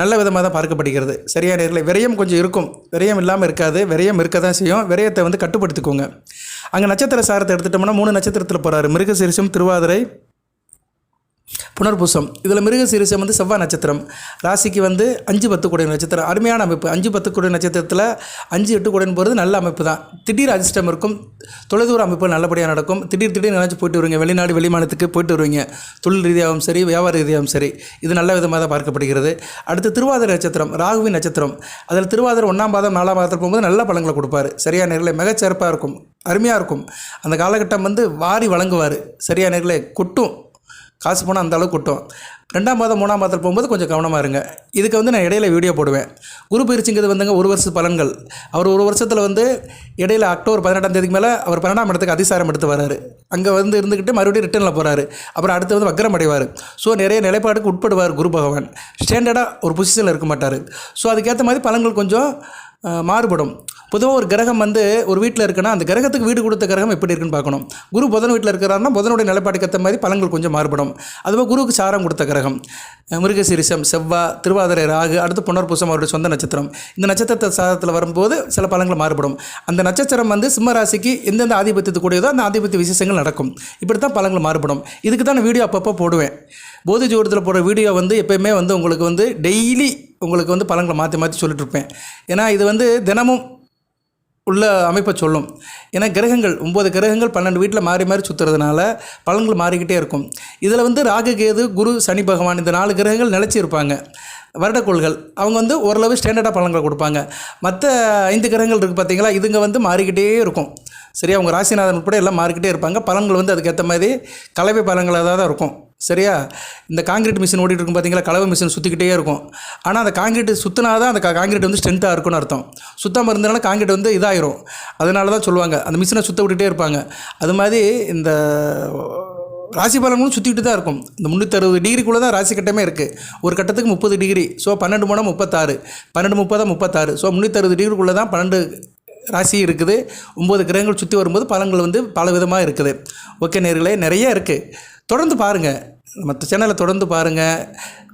நல்ல விதமாக தான் பார்க்கப்படுகிறது. சரியான நேரில் விரயம் கொஞ்சம் இருக்கும். விரயம் இல்லாமல் இருக்காது. விரயம் இருக்க தான் செய்யும். விரயத்தை வந்து கட்டுப்படுத்திக்கோங்க. அங்கே நட்சத்திர சாரத்தை எடுத்துட்டோம்னா மூணு நட்சத்திரத்தில் போகிறாரு மிருகசீரிஷம் திருவாதிரை புனர்பூசம். இதில் மிருக சீரிசம் வந்து செவ்வாய் நட்சத்திரம். ராசிக்கு வந்து அஞ்சு பத்து கோடி நட்சத்திரம் அருமையான அமைப்பு. அஞ்சு பத்து கோடி நட்சத்திரத்தில் அஞ்சு எட்டு கூடைன்னு போகிறது நல்ல அமைப்பு தான் திடீர் அதிர்ஷ்டம் இருக்கும். தொலைதூர அமைப்பு நல்லபடியாக நடக்கும். திடீர் திடீர் நினச்சி போயிட்டு வருவீங்க. வெளிநாடு வெளிமாநிலத்துக்கு போயிட்டு வருவீங்க. தொழில் ரீதியாகவும் சரி வியாபார ரீதியாகவும் சரி இது நல்ல விதமாக தான் பார்க்கப்படுகிறது. அடுத்து திருவாதிரை நட்சத்திரம் ராகுவின் நட்சத்திரம். அதில் திருவாதிரை ஒன்றாம் பாதம் நாலாம் பாதத்தில் போகும்போது நல்ல பலன்களை கொடுப்பாரு. சரியான நேரில் மிகச்சிறப்பாக இருக்கும். அருமையாக இருக்கும். அந்த காலகட்டம் வந்து வாரி வழங்குவார். சரியான நேரில் கொட்டும். காசு போனால் அந்த அளவுக்கு கொட்டும். ரெண்டாம் மாதம் மூணாம் மாதத்தில் போகும்போது கொஞ்சம் கவனமாக இருங்க. இதுக்கு வந்து நான் இடையில வீடியோ போடுவேன். குரு பயிற்சிங்கிறது வந்துங்க ஒரு வருஷ பலன்கள். அவர் ஒரு வருஷத்தில் வந்து இடையில அக்டோபர் பதினெட்டாம் தேதிக்கு மேலே அவர் பன்னெண்டாம் இடத்துக்கு அதிசாரம் எடுத்து வராரு. அங்கே வந்து இருந்துக்கிட்டு மறுபடியும் ரிட்டர்னில் போகிறாரு அப்புறம் அடுத்து வந்து வக்ரம் அடைவார். ஸோ நிறைய நிலைப்பாடுக்கு உட்படுவார் குரு பகவான். ஸ்டாண்டர்டாக ஒரு பொசிஷனில் இருக்க மாட்டார். ஸோ அதுக்கேற்ற மாதிரி பலன்கள் கொஞ்சம் மாறுபடும். பொதுவாக ஒரு கிரகம் வந்து ஒரு வீட்டில் இருக்குன்னா அந்த கிரகத்துக்கு வீடு கொடுத்த கிரகம் எப்படி இருக்குன்னு பார்க்கணும். குரு புதன் வீட்டில் இருக்கிறாருன்னா புதனுடைய நிலைப்பாட்டுக்கு மாதிரி பலன்கள் கொஞ்சம் மாறுபடும். அதுபோல் குருவுக்கு சாரம் கொடுத்த கிரகம் மிருகசீரிசம் மிருகசீரிஷம் செவ்வாய் திருவாதிரை ராகு அடுத்து புனர்பூசம் அவருடைய சொந்த நட்சத்திரம். இந்த நட்சத்திரத்தை சாதத்தில் வரும்போது சில பலன்கள் மாறுபடும். அந்த நட்சத்திரம் வந்து சிம்ம ராசிக்கு எந்தெந்த ஆதிபத்தியத்து கூடியதோ அந்த ஆதிபத்திய விசேஷங்கள் நடக்கும். இப்படி தான் பலன்கள் மாறுபடும். இதுக்கு தான் நான் வீடியோ அப்பப்போ போடுவேன். போதி ஜோடத்தில் போடுற வீடியோ வந்து எப்பயுமே வந்து உங்களுக்கு வந்து டெய்லி உங்களுக்கு வந்து பழங்களை மாற்றி மாற்றி சொல்லிட்டு இருப்பேன். ஏன்னா இது வந்து தினமும் உள்ள அமைப்பை சொல்லும். ஏன்னா கிரகங்கள் ஒம்பது கிரகங்கள் பன்னெண்டு வீட்டில் மாறி மாறி சுற்றுறதுனால பலன்கள் மாறிக்கிட்டே இருக்கும். இதில் வந்து ராகு கேது குரு சனி பகவான் இந்த நாலு கிரகங்கள் நிலச்சி இருப்பாங்க. வருடக்கோள்கள். அவங்க வந்து ஓரளவு ஸ்டாண்டர்டாக பலன்களை கொடுப்பாங்க. மற்ற ஐந்து கிரகங்கள் இருக்குது பார்த்தீங்களா இதுங்க வந்து மாறிக்கிட்டே இருக்கும். சரியா? அவங்க ராசிநாதன் உட்பட எல்லாம் மாறிக்கிட்டே இருப்பாங்க. பலன்கள் வந்து அதுக்கேற்ற மாதிரி கலவை பலன்களாக தான் இருக்கும். சரியா? இந்த காங்கிரீட் மிஷின் ஓடிட்டு இருக்கும் பார்த்தீங்களா கலவை மிஷின் சுற்றிக்கிட்டே இருக்கும். ஆனால் அந்த காங்கிரீட் சுற்றினா தான் அந்த காங்கிரீட் வந்து ஸ்ட்ரென்த்தாக இருக்கும்னு அர்த்தம். சுத்தமாக இருந்தனால காங்கிரீட் வந்து இதாயிரும். அதனால தான் சொல்லுவாங்க. அந்த மிஷினை சுத்த விட்டுட்டே இருப்பாங்க. அது மாதிரி இந்த ராசி பலன்களும் சுற்றிக்கிட்டு தான் இருக்கும். இந்த முந்நூற்றறுபது டிகிரிக்குள்ளே தான் ராசி கட்டமே இருக்குது ஒரு கட்டத்துக்கு முப்பது டிகிரி ஸோ பன்னெண்டு மூணு முப்பத்தாறு. பன்னெண்டு முப்பதா முப்பத்தாறு. ஸோ முந்நூற்றி அறுபது டிகிரிக்குள்ளே தான் பன்னெண்டு ராசி இருக்குது. ஒம்பது கிரகங்கள் சுற்றி வரும்போது பலன்கள் வந்து பல விதமாக இருக்குது. ஓகே நேர்களே நிறைய இருக்குது தொடர்ந்து பாருங்கள் மற்ற சேனலை தொடர்ந்து பாருங்கள்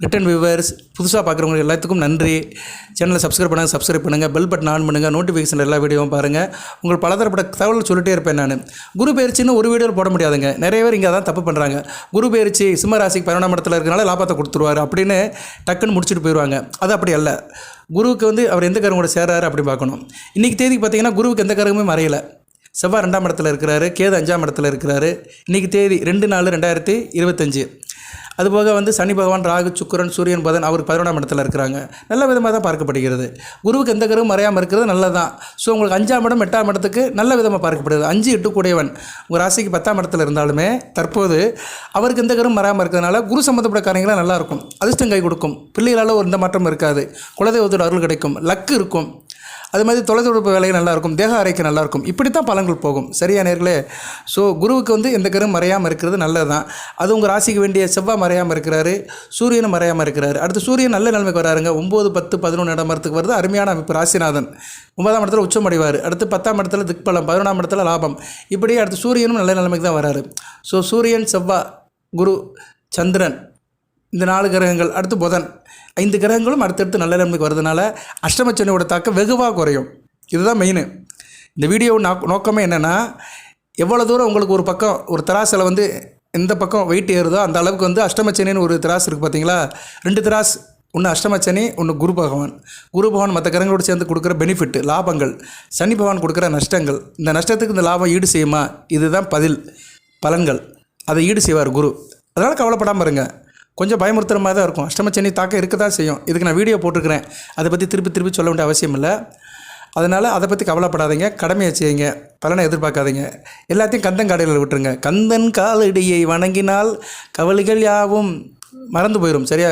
ரிட்டன் வியூவர்ஸ் புதுசாக பார்க்குறவங்க எல்லாத்துக்கும் நன்றி. சேனலை சப்ஸ்கிரைப் பண்ணுங்கள் சப்ஸ்கிரைப் பண்ணுங்கள் பெல் பட்டன் ஆன் பண்ணுங்கள் நோட்டிஃபிகேஷன் எல்லா வீடியோவும் பாருங்கள் உங்கள் பலதரப்பட்ட தகவல் சொல்லிட்டே இருப்பேன் நான். குரு பயிற்சின்னு ஒரு வீடியோவில் போட முடியாதுங்க. நிறைய பேர் இங்கே தான் தப்பு பண்ணுறாங்க குரு பயிற்சி சிம்மராசிக்கு பதினொன்றாம் இடத்துல இருக்கனால லாபத்தை கொடுத்துருவாரு அப்படின்னு டக்குன்னு முடிச்சுட்டு போயிடுவாங்க அது அப்படி அல்ல. குருவுக்கு வந்து அவர் எந்த கிரகம் கூட சேராரு அப்படி பார்க்கணும். இன்றைக்கி தேதிக்கு பார்த்தீங்கன்னா குருவுக்கு எந்த கிரகமே மறையலை. செவ்வாய் ரெண்டாம் இடத்துல இருக்கிறாரு கேது அஞ்சாம் இடத்துல இருக்கிறாரு. இன்றைக்கி தேதி ரெண்டு நாலு ரெண்டாயிரத்தி இருபத்தஞ்சி. அதுபோக வந்து சனி பகவான் ராகு சுக்கரன் சூரியன் புதன் அவர் பதினொன்றாம் இடத்துல இருக்கிறாங்க. நல்ல விதமாக தான் பார்க்கப்படுகிறது. குருவுக்கு எந்த கருவும் மறையாமல் இருக்கிறது நல்லது தான் ஸோ உங்களுக்கு அஞ்சாம் இடம் எட்டாம் இடத்துக்கு நல்ல விதமாக பார்க்கப்படுகிறது. அஞ்சு எட்டு கூடியவன் உங்கள் ராசிக்கு பத்தாம் இடத்துல இருந்தாலுமே தற்போது அவருக்கு எந்த கருவும் மறையாமல் இருக்கிறதுனால குரு சம்மந்தப்பட்ட காரியங்களாக நல்லாயிருக்கும் அதிர்ஷ்டம் கை கொடுக்கும். பிள்ளைகளால் ஒரு எந்த மாற்றம் இருக்காது. குலதெய்வத்தோட அருள் கிடைக்கும். லக்கு இருக்கும். அது மாதிரி தொலைத்தொடர்பு வேலைகள் நல்லாயிருக்கும் தேக ஆரோக்கியம் நல்லாயிருக்கும். இப்படி தான் பலன்கள் போகும். சரியா நேர்களே? ஸோ குருவுக்கு வந்து எந்த கரும் மறையாமல் இருக்கிறது நல்லது தான் அது உங்கள் ராசிக்கு வேண்டிய செவ்வாய் மறையாமல் இருக்கிறாரு சூரியனும் மறையாமல் இருக்கிறாரு. அடுத்து சூரியன் நல்ல நிலைமைக்கு வராருங்க. ஒம்பது பத்து பதினொன்று இடம் வருது. அருமையான அமைப்பு ராசிநாதன். ஒன்பதாம் இடத்துல உச்சம் அடைவார். அடுத்து பத்தாம் இடத்துல திக்பலம். பதினொன்றாம் இடத்துல லாபம். இப்படி அடுத்து சூரியனும் நல்ல நிலைமைக்கு தான் வராரு. ஸோ சூரியன் செவ்வாய் குரு சந்திரன். இந்த நாலு கிரகங்கள் அடுத்து புதன். ஐந்து கிரகங்களும் அடுத்தடுத்து நல்ல நிலைமைக்கு வரதுனால அஷ்டமச்சனியோட தாக்கம் வெகுவாக குறையும். இதுதான் மெயின் இந்த வீடியோ நோக்கமே என்னென்னா எவ்வளோ தூரம் உங்களுக்கு ஒரு பக்கம் ஒரு தராசில் வந்து எந்த பக்கம் வெயிட் ஏறுதோ அந்த அளவுக்கு வந்து அஷ்டமச்சனின்னு ஒரு திராஸ் இருக்குது பார்த்தீங்களா ரெண்டு திராஸ் ஒன்று அஷ்டமச்சனி ஒன்று குரு பகவான். குரு பகவான் மற்ற கிரகங்களோடு சேர்ந்து கொடுக்குற பெனிஃபிட் லாபங்கள். சனி பகவான் கொடுக்குற நஷ்டங்கள். இந்த நஷ்டத்துக்கு இந்த லாபம் ஈடு செய்யுமா? இதுதான் பதில். பலன்கள். அதை ஈடு செய்வார் குரு. அதனால் கவலைப்படாமல் இருங்க. கொஞ்சம் பயமுறுத்துற மாதிரி தான் இருக்கும். அஷ்டமச்சனி தாக்கம் இருக்க தான் செய்யும். இதுக்கு நான் வீடியோ போட்டிருக்கிறேன். அதை பற்றி திருப்பி திருப்பி சொல்ல வேண்டிய அவசியம் இல்லை. அதனால் அதை பற்றி கவலைப்படாதீங்க. கடமையை செய்யுங்க. பலனை எதிர்பார்க்காதீங்க. எல்லாத்தையும் கந்தன் காடையில் விட்டுருங்க. கந்தன் காலடியை வணங்கினால் கவலைகள் யாவும் மறந்து போயிடும் சரியா?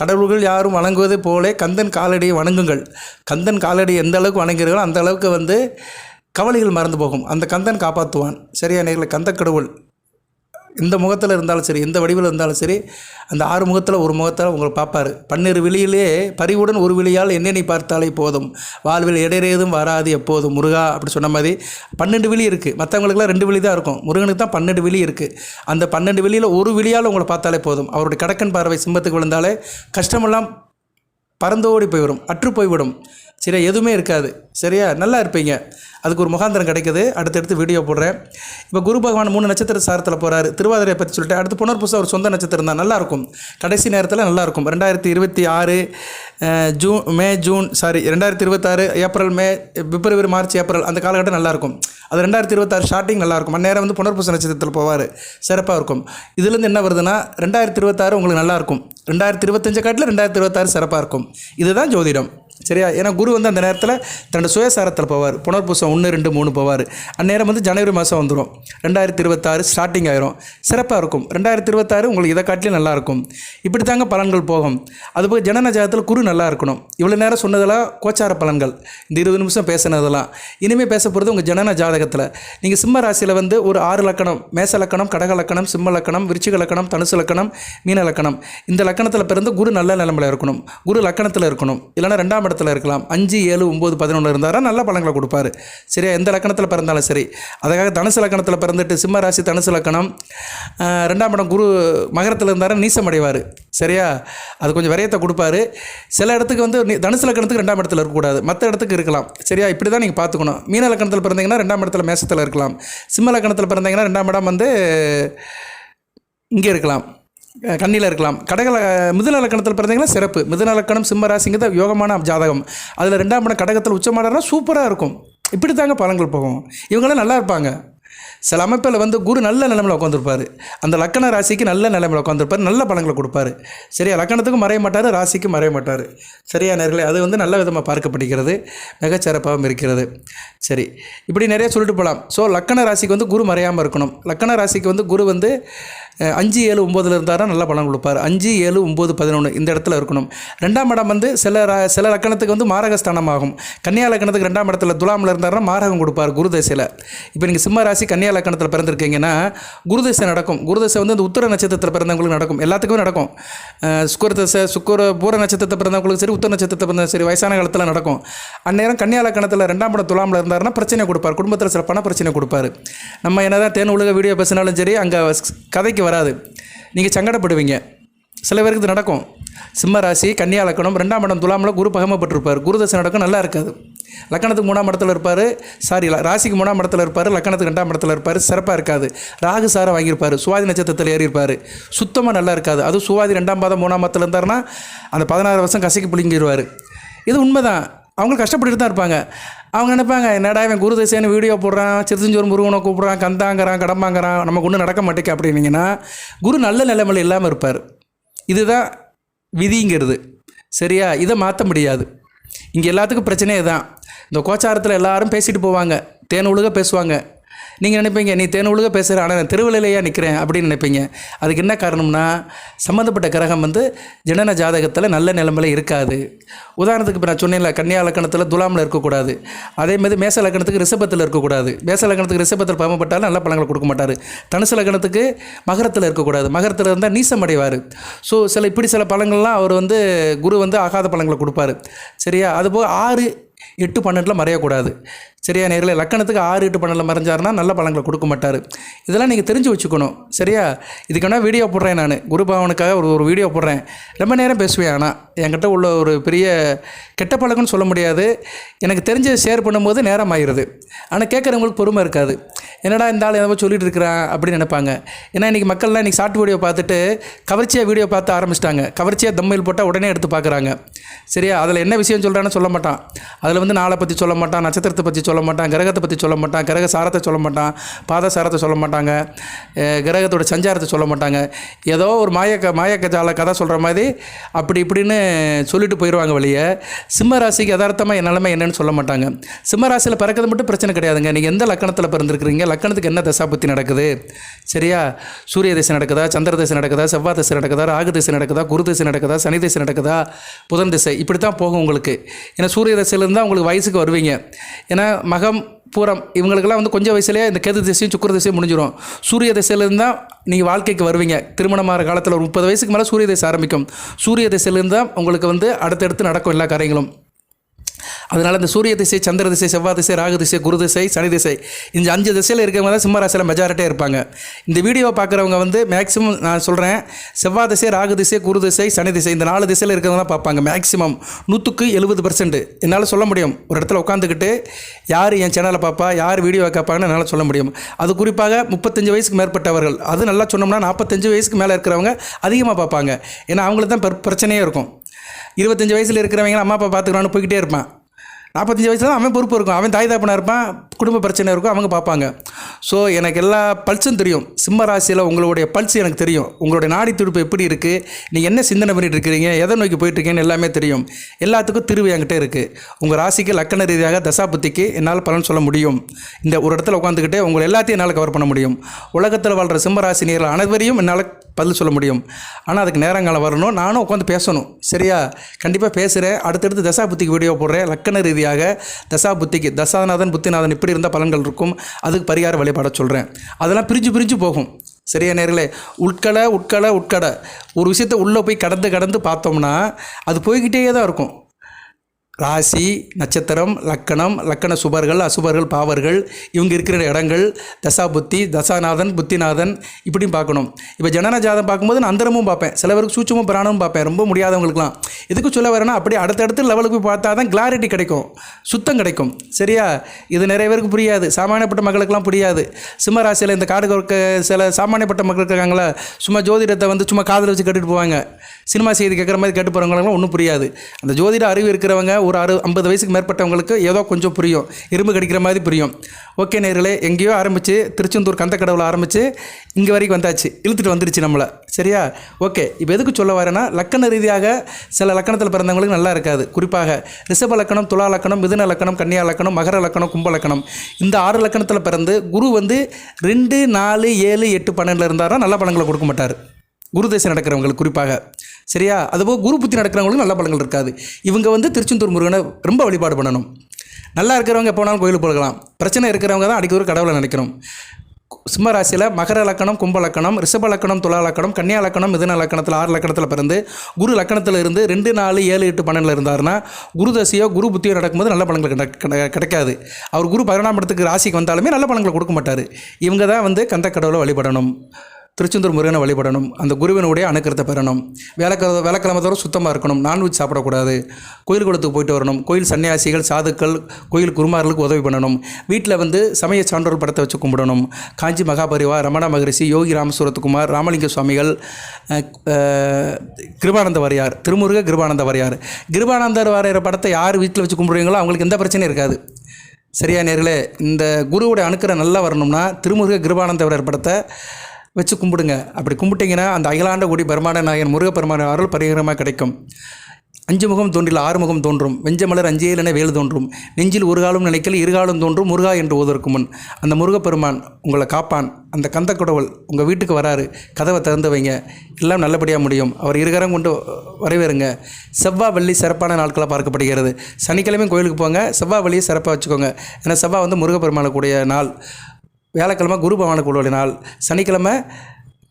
கடவுள்கள் யாரும் வணங்குவது போலே கந்தன் காலடியை வணங்குங்கள். கந்தன் காலடி எந்த அளவுக்கு வணங்குறீர்களோ அந்த அளவுக்கு வந்து கவலைகள் மறந்து போகும். அந்த கந்தன் காப்பாற்றுவான் சரியா? நேரில் கந்த கடவுள். இந்த முகத்தில் இருந்தாலும் சரி எந்த வடிவில் இருந்தாலும் சரி அந்த ஆறு முகத்தில் ஒரு முகத்தில் உங்களை பார்ப்பார். பன்னிரு விழியிலே பறிவுடன் ஒரு விழியால் என்னென்னை பார்த்தாலே போதும். வாழ்வில் இடையேதும் வராது எப்போதும். முருகா அப்படி சொன்ன மாதிரி பன்னெண்டு விழி இருக்குது மற்றவங்களுக்குலாம் ரெண்டு விழி தான் இருக்கும். முருகனுக்கு தான் பன்னெண்டு விழி இருக்குது அந்த பன்னெண்டு விழியில் ஒரு விழியால் உங்களை பார்த்தாலே போதும். அவருடைய கடக்கன் பார்வை சிம்மத்துக்கு விழுந்தாலே கஷ்டமெல்லாம் பறந்தோடி போய்விடும் அற்று போய்விடும். சரியா? எதுவுமே இருக்காது. சரியா? நல்லா இருப்பீங்க. அதுக்கு ஒரு முகாந்திரம் கிடைக்குது. அடுத்தடுத்து வீடியோ போடுறேன். இப்போ குரு பகவான் மூணு நட்சத்திர சாரத்தில் போகிறார் திருவாதிரையை பற்றி சொல்லிட்டு அடுத்து புனர்பூசம் ஒரு சொந்த நட்சத்திரம் தான். நல்லாயிருக்கும். கடைசி நேரத்தில் நல்லாயிருக்கும். ரெண்டாயிரத்தி இருபத்தி ஆறு ஜூன் மே ஜூன் சாரி ரெண்டாயிரத்தி இருபத்தாறு April May February March April அந்த காலகட்டம் நல்லாயிருக்கும். அது ரெண்டாயிரத்தி இருபத்தாறு ஸ்டார்டிங் நல்லாயிருக்கும். அந்நேரம் வந்து புனர்பூச நட்சத்திரத்தில் போவார். சிறப்பாக இருக்கும். இதுலேருந்து என்ன வருதுன்னா ரெண்டாயிரத்தி இருபத்தாறு உங்களுக்கு நல்லாயிருக்கும். ரெண்டாயிரத்தி இருபத்தஞ்சு காட்டில் ரெண்டாயிரத்தி இருபத்தாறு சிறப்பாக இருக்கும். இதுதான் ஜோதிடம். சரியா? ஏன்னா குரு வந்து அந்த நேரத்தில் தன்னோட சுயசாரத்தில் போவார். புனர்பூசம் ஒன்று ரெண்டு மூணு போவார். அந்நேரம் வந்து ஜனவரி மாதம் வந்துடும் ரெண்டாயிரத்தி இருபத்தாறு ஸ்டார்டிங் ஆயிரும். சிறப்பாக இருக்கும். ரெண்டாயிரத்தி இருபத்தாறு உங்களுக்கு இதை காட்டிலும் நல்லா இருக்கும். இப்படி தாங்க பலன்கள் போகும். அதுபோக ஜனன ஜாதத்தில் குரு நல்லா இருக்கணும். இவ்வளோ நேரம் சொன்னதெல்லாம் கோச்சார பலன்கள். இந்த இருபது நிமிஷம் பேசினதெல்லாம். இனிமேல் பேச போகிறது உங்கள் ஜனன ஜாதகத்தில். நீங்கள் சிம்ம ராசியில் வந்து ஒரு ஆறு லக்கணம் மேச லக்கணம் கடக லக்கணம் சிம்ம லக்கணம் விருச்சிக லக்கணம் தனுசு லக்கணம் மீன லக்கணம். இந்த லக்கணத்தில் பிறந்து குரு நல்ல நிலமையில் இருக்கணும். குரு லக்கணத்தில் இருக்கணும். இல்லைன்னா ரெண்டாம் படத்தில் இருக்கலாம். அஞ்சு ஏழு ஒம்பது பதினொன்று இருந்தாரா நல்ல பழங்களை கொடுப்பாரு. சரியா? எந்த லக்கணத்தில் பிறந்தாலும் சரி. அதுக்காக தனுசு லக்கணத்தில் பிறந்துட்டு சிம்ம ராசி தனுசு லக்கணம். ரெண்டாம் படம் குரு மகரத்தில் இருந்தாரா நீசம் அடைவார். சரியா? அது கொஞ்சம் விரயத்தை கொடுப்பாரு. சில இடத்துக்கு வந்து நீ- தனுசு லக்கணத்துக்கு ரெண்டாம் இடத்துல இருக்கக்கூடாது. மற்ற இடத்துக்கு இருக்கலாம். சரியா? இப்படி தான் நீங்கள் பார்த்துக்கணும். மீன லக்கணத்தில் பிறந்தீங்கன்னா ரெண்டாம் இடத்துல மேசத்தில் இருக்கலாம். சிம்ம லக்கணத்தில் பிறந்தீங்கன்னா ரெண்டாம் இடம் வந்து இங்கே இருக்கலாம். கண்ணியில் இருக்கலாம். கடக மிதுன லக்கணத்தில் பிறந்தீங்கன்னா சிறப்பு. மிதுன லக்கணம் சிம்ம ராசிங்கிறது யோகமான ஜாதகம். அதில் ரெண்டாம் படம் கடகத்தில் உச்சமாடனா சூப்பராக இருக்கும். இப்படி தாங்க பலன்கள் போகும். இவங்களாம் நல்லா இருப்பாங்க. சில அமைப்பில் வந்து குரு நல்ல நிலைமையில் உட்காந்துருப்பார் அந்த லக்கண ராசிக்கு நல்ல நிலைமையில் உட்காந்துருப்பார் நல்ல பலன்களை கொடுப்பாரு. சரியா? லக்கணத்துக்கும் மறைய மாட்டார் ராசிக்கும் மறைய மாட்டார். சரியா நேர்களை? அது வந்து நல்ல விதமாக பார்க்கப்படுகிறது. மிகச்சிறப்பாகவும் இருக்கிறது. சரி. இப்படி நிறைய சொல்லிட்டு போகலாம் ஸோ லக்கண ராசிக்கு வந்து குரு மறையாமல் இருக்கணும். லக்கண ராசிக்கு வந்து குரு வந்து அஞ்சு ஏழு ஒம்போதில் இருந்தாருன்னா நல்ல பலன் கொடுப்பார். அஞ்சு ஏழு ஒம்பது பதினொன்று இந்த இடத்துல இருக்கணும். ரெண்டாம் இடம் வந்து சில ரா- சில லக்கணத்துக்கு வந்து மாரகஸ்தானம் ஆகும் கன்னியா லக்கணத்துக்கு ரெண்டாம் இடத்துல துலாமில் இருந்தாருன்னா மாரகம் கொடுப்பார் குருதசையில் இப்போ நீங்கள் சிம்ம ராசி கன்னியா லக்கணத்தில் பிறந்திருக்கீங்கன்னா குருதசை நடக்கும். குருதசை வந்து இந்த உத்தர நட்சத்திரத்தில் பிறந்தவங்களுக்கு நடக்கும். எல்லாத்துக்குமே நடக்கும். சுக்கர தசை சுக்கர பூர நட்சத்திரத்தில் பிறந்தவங்களுக்கு சரி உத்தர நட்சத்திரத்தை பிறந்த சரி வயசான காலத்தில் நடக்கும். அந்நேரம் கன்னியா லக்கணத்தில் ரெண்டாம் இடம் துலாமில் இருந்தாருன்னா பிரச்சனை கொடுப்பார். குடும்பத்தில் சில பண பிரச்சனை கொடுப்பாரு. நம்ம என்னதான் தேன் உலக வீடியோ பேசினாலும் சரி அங்கே கதைக்கு வராது. நீங்கள் சங்கடப்படுவீங்க. சில பேருக்கு இது நடக்கும். சிம்ம ராசி கன்னியா லக்கணம் ரெண்டாம் இடம் துலாமில் குரு பகமப்பட்டிருப்பார். குரு தசை நடக்கும் நல்லா இருக்காது. லக்கணத்துக்கு மூணாம் இடத்துல இருப்பார். சாரி ராசிக்கு மூணாம் இடத்துல இருப்பார். லக்கணத்துக்கு ரெண்டாம் இடத்துல இருப்பார். சிறப்பாக இருக்காது. ராகு சாரை வாங்கியிருப்பார். சுவாதி நட்சத்திரத்தில் ஏறி இருப்பார் சுத்தமாக நல்லா இருக்காது. அதுவும் சுவாதி ரெண்டாம் பாதம் மூணாம் பாதத்தில் இருந்தாருன்னா அந்த பதினாறு வருஷம் கசக்கி பிடிங்கிடுவார் இது உண்மைதான். அவங்களும் கஷ்டப்பட்டுட்டு தான் இருப்பாங்க. அவங்க நினைப்பாங்க என்னடா இவன் குரு தசைன்னு வீடியோ போடுறான் சிறுத்தஞ்சோர் முருகனை கூப்பிட்றான் கந்தாங்கிறான் கடம்பாங்கிறான் நமக்கு ஒன்றும் நடக்க மாட்டேங்க அப்படின்னீங்கன்னா குரு நல்ல நிலைமையில் இல்லாமல் இருப்பார். இதுதான் விதிங்கிறது. சரியா? இதை மாற்ற முடியாது. இங்கே எல்லாத்துக்கும் பிரச்சனையே தான் இந்த கோச்சாரத்தில் எல்லாரும் பேசிட்டு போவாங்க. தேன் உழுக பேசுவாங்க. நீங்கள் நினைப்பீங்க நீ தேன் உழுக பேசுகிற ஆனால் நான் திருவிழையிலேயே நிற்கிறேன் அப்படின்னு நினைப்பீங்க. அதுக்கு என்ன காரணம்னா சம்மந்தப்பட்ட கிரகம் வந்து ஜனன ஜாதகத்தில் நல்ல நிலைமையில் இருக்காது. உதாரணத்துக்கு இப்போ நான் சொன்னேன்ல கன்னியா லக்கணத்தில் துலாமில் இருக்கக்கூடாது. அதே மாதிரி மேச லக்கணத்துக்கு ரிஷபத்தில் இருக்கக்கூடாது. மேச லக்கணத்துக்கு ரிஷபத்தில் பாவப்பட்டாலும் நல்ல பழங்களை கொடுக்க மாட்டார். தனுசு லக்கணத்துக்கு மகரத்தில் இருக்கக்கூடாது. மகரத்தில் இருந்தால் நீசம் அடைவார். ஸோ சில இப்படி சில பழங்கள்லாம் அவர் வந்து குரு வந்து ஆகாத பழங்களை கொடுப்பாரு. சரியா? அதுபோக ஆறு எட்டு பன்னெண்டில் மறையக்கூடாது. சரியா நேரில் லக்கணத்துக்கு ஆறு எட்டு பன்னெண்டில் மறைஞ்சாருன்னா நல்ல பழங்களை கொடுக்க மாட்டார். இதெல்லாம் நீங்கள் தெரிஞ்சு வச்சுக்கணும். சரியா? இதுக்கான வீடியோ போடுறேன் நான். குரு பவனுக்காக ஒரு ஒரு வீடியோ போடுறேன். ரொம்ப நேரம் பேசுவேன் ஆனால் என்கிட்ட உள்ள ஒரு பெரிய கெட்ட பழக்கம்னு சொல்ல முடியாது. எனக்கு தெரிஞ்சதை ஷேர் பண்ணும்போது நேரம் ஆயிடுது. ஆனால் கேட்குறவங்களுக்கு பொறுமை இருக்காது. என்னடா இந்த ஆள் ஏதோ சொல்லிட்டு இருக்கிறான் அப்படின்னு நினைப்பாங்க. ஏன்னா இன்றைக்கி மக்கள்லாம் இன்றைக்கி ஷார்ட் வீடியோ பார்த்துட்டு கவர்ச்சியாக வீடியோ பார்த்து ஆரம்பிச்சிட்டாங்க. கவர்ச்சியாக தம்மையில் போட்டால் உடனே எடுத்து பார்க்குறாங்க. சரியா? அதில் என்ன விஷயம் சொல்கிறான்னு சொல்ல மாட்டான். அதில் வந்து நாளை பற்றி சொல்ல மாட்டான் நட்சத்திரத்தை பற்றி சொல்ல மாட்டான் கிரகத்தை பற்றி சொல்ல மாட்டான் கிரக சாரத்தை சொல்ல மாட்டான் பாத சாரத்தை சொல்ல மாட்டாங்க. கிரகத்தோட சஞ்சாரத்தை சொல்ல மாட்டாங்க. ஏதோ ஒரு மாயக்க மாயக்கஜால கதை சொல்கிற மாதிரி அப்படி இப்படின்னு சொல்லிட்டு போயிடுவாங்க வழியை சிம்ம ராசிக்கு யதார்த்தமாக என் நிலைமை என்னன்னு சொல்ல மாட்டாங்க. சிம்ம ராசியில் பிறக்கிறது மட்டும் பிரச்சனை கிடையாதுங்க. நீங்கள் எந்த லக்கணத்தில் பிறந்திருக்கிறீங்க? லக்கணத்துக்கு என்ன தசாபுத்தி நடக்குது? சரியா? சூரிய திசை நடக்குதா? சந்திர திசை நடக்குதா? செவ்வாய் திசை நடக்குதா? ராகு திசை நடக்குதா? குரு திசை நடக்குதா? சனி திசை நடக்குதா? புதன் திசை. இப்படி தான் போகும் உங்களுக்கு. ஏன்னா சூரிய திசையிலேருந்து தான் உங்களுக்கு வயசுக்கு வருவீங்க. ஏன்னா மகம் பூரம் இவங்களுக்கெல்லாம் வந்து கொஞ்சம் வயசுலேயே இந்த கேது திசையும் சுக்கர திசையும் முடிஞ்சிடும் சூரிய திசையிலேருந்து தான் நீங்கள் வாழ்க்கைக்கு வருவீங்க. திருமணமாகிற காலத்தில் ஒரு முப்பது வயசுக்கு மேலே சூரிய திசை ஆரம்பிக்கும். சூரிய திசையிலேருந்து தான் உங்களுக்கு வந்து அடுத்தடுத்து நடக்கும் எல்லா காரியங்களும். அதனால் இந்த சூரிய திசை சந்திர திசை செவ்வாய் திசை ராகு திசை குரு திசை சனி திசை இந்த அஞ்சு திசையில் இருக்கிறவங்க தான் சிம்ம ராசியில் மெஜாரிட்டியாக இருப்பாங்க. இந்த வீடியோவை பார்க்குறவங்க வந்து மேக்ஸிமம் நான் சொல்கிறேன் செவ்வாய் திசை ராகு திசை குரு திசை சனி திசை இந்த நாலு திசையில் இருக்கிறவங்க தான் பார்ப்பாங்க மேக்ஸிமம் நூற்றுக்கு எழுபது பர்சன்ட் என்னால் சொல்ல முடியும். ஒரு இடத்துல உட்காந்துக்கிட்டு யார் என் சேனலை பார்ப்பா யார் வீடியோ கேட்பாங்கன்னு என்னால் சொல்ல முடியும். அது குறிப்பாக முப்பத்தஞ்சு வயசுக்கு மேற்பட்டவர்கள். அது நல்லா சொன்னோம்னா நாற்பத்தஞ்சு வயசுக்கு மேலே இருக்கிறவங்க அதிகமாக பார்ப்பாங்க. ஏன்னா அவங்களுக்கு தான் பிரச்சனையே இருக்கும். இருபத்தஞ்சி வயசில் இருக்கிறவங்க அம்மா அப்பா பார்த்துக்கலான்னு போய்கிட்டே இருப்பான். நாற்பத்தஞ்சு வயசு தான் அவன் பொறுப்பு இருக்கும். அவன் தாய் தாப்பனாக இருப்பான் குடும்ப பிரச்சனை இருக்கும் அவங்க பார்ப்பாங்க. ஸோ எனக்கு எல்லா பல்ஸும் தெரியும். சிம்ம ராசியில் உங்களுடைய பல்ஸ் எனக்கு தெரியும். உங்களுடைய நாடி துடுப்பு எப்படி இருக்குது நீங்கள் என்ன சிந்தனை பண்ணிட்டு இருக்கிறீங்க? எதை நோக்கி போயிட்டுருக்கீங்கன்னு எல்லாமே தெரியும். எல்லாத்துக்கும் திருவு என்கிட்ட இருக்குது உங்கள் ராசிக்கு லக்கண ரீதியாக தசாபுத்திக்கு என்னால் பலன் சொல்ல முடியும். இந்த ஒரு இடத்துல உட்காந்துக்கிட்டே உங்களை எல்லாத்தையும் என்னால் கவர் பண்ண முடியும். உலகத்தில் வாழ்கிற சிம்ம ராசி நேரில் அனைவரையும் என்னால் பதில் சொல்ல முடியும். ஆனால் அதுக்கு நேரங்காலம் வரணும். நானும் உட்காந்து பேசணும். சரியா? கண்டிப்பாக பேசுகிறேன் அடுத்தடுத்து தசாபுத்திக்கு வீடியோ போடுறேன். லக்கண இறுதியாக தசா புத்திக்கு தசாநாதன் புத்திநாதன் இப்படி இருந்தால் பலன்கள் இருக்கும். அதுக்கு பரிகார வழிபாட சொல்கிறேன் அதெல்லாம் பிரிஞ்சு பிரிஞ்சு போகும். சரியா நேர்களே? உட்கடை உட்கடை உட்கடை. ஒரு விஷயத்தை உள்ளே போய் கடந்து கடந்து பார்த்தோம்னா அது போய்கிட்டே தான் இருக்கும். ராசி நட்சத்திரம் லக்கணம் லக்கண சுபர்கள் அசுபர்கள் பாவர்கள் இவங்க இருக்கிற இடங்கள் தசா புத்தி தசாநாதன் புத்திநாதன் இப்படியும் பார்க்கணும். இப்போ ஜனன ஜாதம் பார்க்கும்போது நான் அந்தரமும் பார்ப்பேன். சில பேருக்கு சூட்சமும் பிராணமும் பார்ப்பேன். ரொம்ப முடியாதவங்களுக்குலாம் எதுக்கு சொல்ல வரேன்னா அப்படி அடுத்தடுத்து லெவலுக்கு போய் பார்த்தா தான் கிளாரிட்டி கிடைக்கும். சுத்தம் கிடைக்கும். சரியா? இது நிறைய பேருக்கு புரியாது. சாமானியப்பட்ட மக்களுக்கெல்லாம் புரியாது. சிம்ம ராசியில் இந்த காடு சில சாமானியப்பட்ட மக்கள் இருக்காங்களா சும்மா ஜோதிடத்தை வந்து சும்மா காதில் வச்சு கேட்டுட்டு போவாங்க. சினிமா செய்தி கேட்குற மாதிரி கேட்டு போகிறவங்களுக்குலாம் ஒன்றும் புரியாது. அந்த ஜோதிட அறிவு இருக்கிறவங்க ஒரு அறு ஐம்பது வயசுக்கு மேற்பட்டவங்களுக்கு ஏதோ கொஞ்சம் புரியும். இரும்பு கடிக்கிற மாதிரி புரியும். ஓகே நேர்களே எங்கேயோ ஆரம்பித்து திருச்செந்தூர் கந்தக்கடவுளை ஆரம்பித்து இங்கே வரைக்கும் வந்தாச்சு. இழுத்துட்டு வந்துருச்சு நம்மளை. சரியா? ஓகே. இப்போ எதுக்கு சொல்ல வரேன்னா லக்கண ரீதியாக சில லக்கணத்தில் பிறந்தவங்களுக்கு நல்லா இருக்காது. குறிப்பாக ரிஷப லக்கணம் துலா லக்கணம் மிதுன லக்கணம் கன்னியா லக்கணம் மகர லக்கணம் கும்ப லக்கணம். இந்த ஆறு லக்கணத்தில் பிறந்து குரு வந்து ரெண்டு நாலு ஏழு எட்டு பன்னெண்டில் இருந்தாருன்னா நல்ல பலன்களை கொடுக்க மாட்டார். குரு தசை நடக்கிறவங்களுக்கு குறிப்பாக. சரியா? அதுபோக குரு புத்தி நடக்கிறவங்களுக்கு நல்ல பலங்கள் இருக்காது. இவங்க வந்து திருச்செந்தூர் முருகனை ரொம்ப வழிபாடு பண்ணணும். நல்லா இருக்கிறவங்க போனாலும் கோயிலுக்கு போகலாம். பிரச்சனை இருக்கிறவங்க தான் அடிக்கடி கடவுளை நினைக்கணும். சிம்ம ராசியில் மகர லக்கணம் கும்ப லக்கணம் ரிஷப லக்கணம் துலா லக்கணம் கன்னியா லக்கணம் மிதன லக்கணத்தில் ஆறு லக்கணத்தில் பிறந்து குரு லக்கணத்தில் இருந்து ரெண்டு நாலு ஏழு எட்டு பன்னெண்டில் இருந்தாருன்னா குரு தசையோ குரு புத்தியோ நடக்கும்போது நல்ல பலன்கள் கிடை- கிடை- கிடைக்காது. அவர் குரு பதினொன்றாம் இடத்துக்கு ராசிக்கு வந்தாலுமே நல்ல பலன்களை கொடுக்க மாட்டார். இவங்க தான் வந்து கந்த கடவுளை வழிபடணும். திருச்செந்தூர் முருகனை வழிபடணும் அந்த குருவினுடைய அணுக்கரத்தை பெறணும் வேலைக்கிற வேலைக்கிழமை தவிர சுத்தமாக இருக்கணும் நான்வெஜ் சாப்பிடக்கூடாது கோயில் குளத்துக்கு போயிட்டு வரணும் கோயில் சன்னியாசிகள் சாதுக்கள் கோயில் குருமார்களுக்கு உதவி பண்ணணும் வீட்டில் வந்து சமய சான்றோர் படத்தை வச்சு கும்பிடணும் காஞ்சி மகாபரிவா ரமண மகரிஷி யோகி ராமசூரத்குமார் ராமலிங்க சுவாமிகள் கிருபானந்த வாரியார் திருமுருக கிருபானந்த வாரியார். கிருபானந்தர் வாரியார் படத்தை யார் வீட்டில் வச்சு கும்பிடுவீங்களோ அவங்களுக்கு எந்த பிரச்சனையும் இருக்காது. சரியா நேர்களே இந்த குருவுடைய அணுக்கரை நல்லா வரணும்னா திருமுருக கிருபானந்த படத்தை வச்சு கும்பிடுங்க. அப்படி கும்பிட்டீங்கன்னா அந்த அகிலாண்ட கூடி பெருமாட நாயகன் முருகப்பெருமான அருள் பரிகாரமாக கிடைக்கும். அஞ்சு முகம் தோன்றில் ஆறு முகம் தோன்றும். வெஞ்சமலர் அஞ்சேல் என வேல் தோன்றும். நெஞ்சில் ஒரு காலம் நினைக்கல் இருகாலம் தோன்றும். முருகா என்று ஓதற்கு முன் அந்த முருகப்பெருமான் உங்களை காப்பான். அந்த கந்த உங்கள் வீட்டுக்கு வராரு. கதவை திறந்து வைங்க. எல்லாம் நல்லபடியாக முடியும். அவர் இருகரம் கொண்டு வரவேறுங்க. செவ்வாய் வெள்ளி சிறப்பான நாட்களாக பார்க்கப்படுகிறது. சனிக்கிழமை கோயிலுக்கு போங்க. செவ்வாய் வெள்ளியை சிறப்பாக வச்சுக்கோங்க. ஏன்னா செவ்வாய் வந்து முருகப்பெருமானுக்குடைய நாள். வியாழக்கிழமை குரு பவானுக்கு உள்ள நாள் சனிக்கிழமை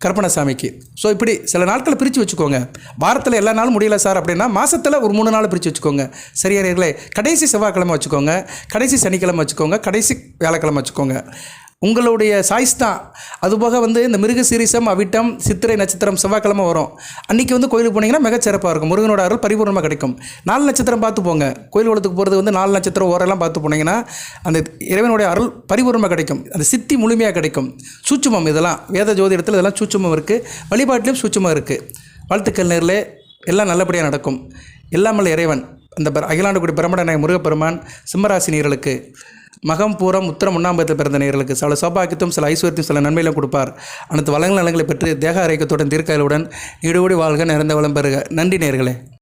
கற்பனசாமிக்கு. ஸோ இப்படி சில நாட்களை பிரித்து வச்சுக்கோங்க. வாரத்தில் எல்லா நாளும் முடியல சார் அப்படின்னா மாதத்தில் ஒரு மூணு நாள் பிரித்து வச்சுக்கோங்க. சரியா கடைசி செவ்வாய்க்கிழமை வச்சுக்கோங்க. கடைசி சனிக்கிழமை வச்சுக்கோங்க. கடைசி வியாழக்கிழமை வச்சுக்கோங்க. உங்களுடைய சாய்ஸ் தான். அதுபோக வந்து இந்த மிருக சீரிசம் அவிட்டம் சித்திரை நட்சத்திரம் செவ்வாய்க்கிழமை வரும். அன்றைக்கி வந்து கோயிலுக்கு போனீங்கன்னா மிகச்சிறப்பாக இருக்கும். முருகனோட அருள் பரிபூர்ணமாக கிடைக்கும். நாலு நட்சத்திரம் பார்த்து போங்க. கோயில் குளத்துக்கு போகிறது வந்து நாலு நட்சத்திரம் ஓரெல்லாம் பார்த்து போனீங்கன்னா அந்த இறைவனுடைய அருள் பரிபூர்ணமாக கிடைக்கும். அந்த சித்தி முழுமையாக கிடைக்கும். சூட்சுமம் இதெல்லாம் வேத ஜோதிடத்தில் இதெல்லாம் சூட்சுமம் இருக்குது வழிபாட்டிலையும் சூட்சுமம் இருக்குது வாழ்த்துக்கள் நேரில் எல்லாம் நல்லபடியாக நடக்கும். எல்லாமல் இறைவன். அந்த பர- அகிலாண்டகுடி பிரமடநாய முருகப்பெருமான் சிம்மராசினியர்களுக்கு மகம் பூரம் உத்தரம் உண்ணாம்பத்தில் பிறந்த நேர்களுக்கு சில சௌபாக்கியத்தும் சில ஐஸ்வர்யத்தையும் சில நன்மையிலும் கொடுப்பார். அனைத்து வளங்கள் நலங்களை பெற்று தேக ஆரோக்கியத்துடன் தீர்க்காயலுடன் நீடோடி வாழ்க நிறைந்த வளம் பெறுக. நன்றி நேர்களே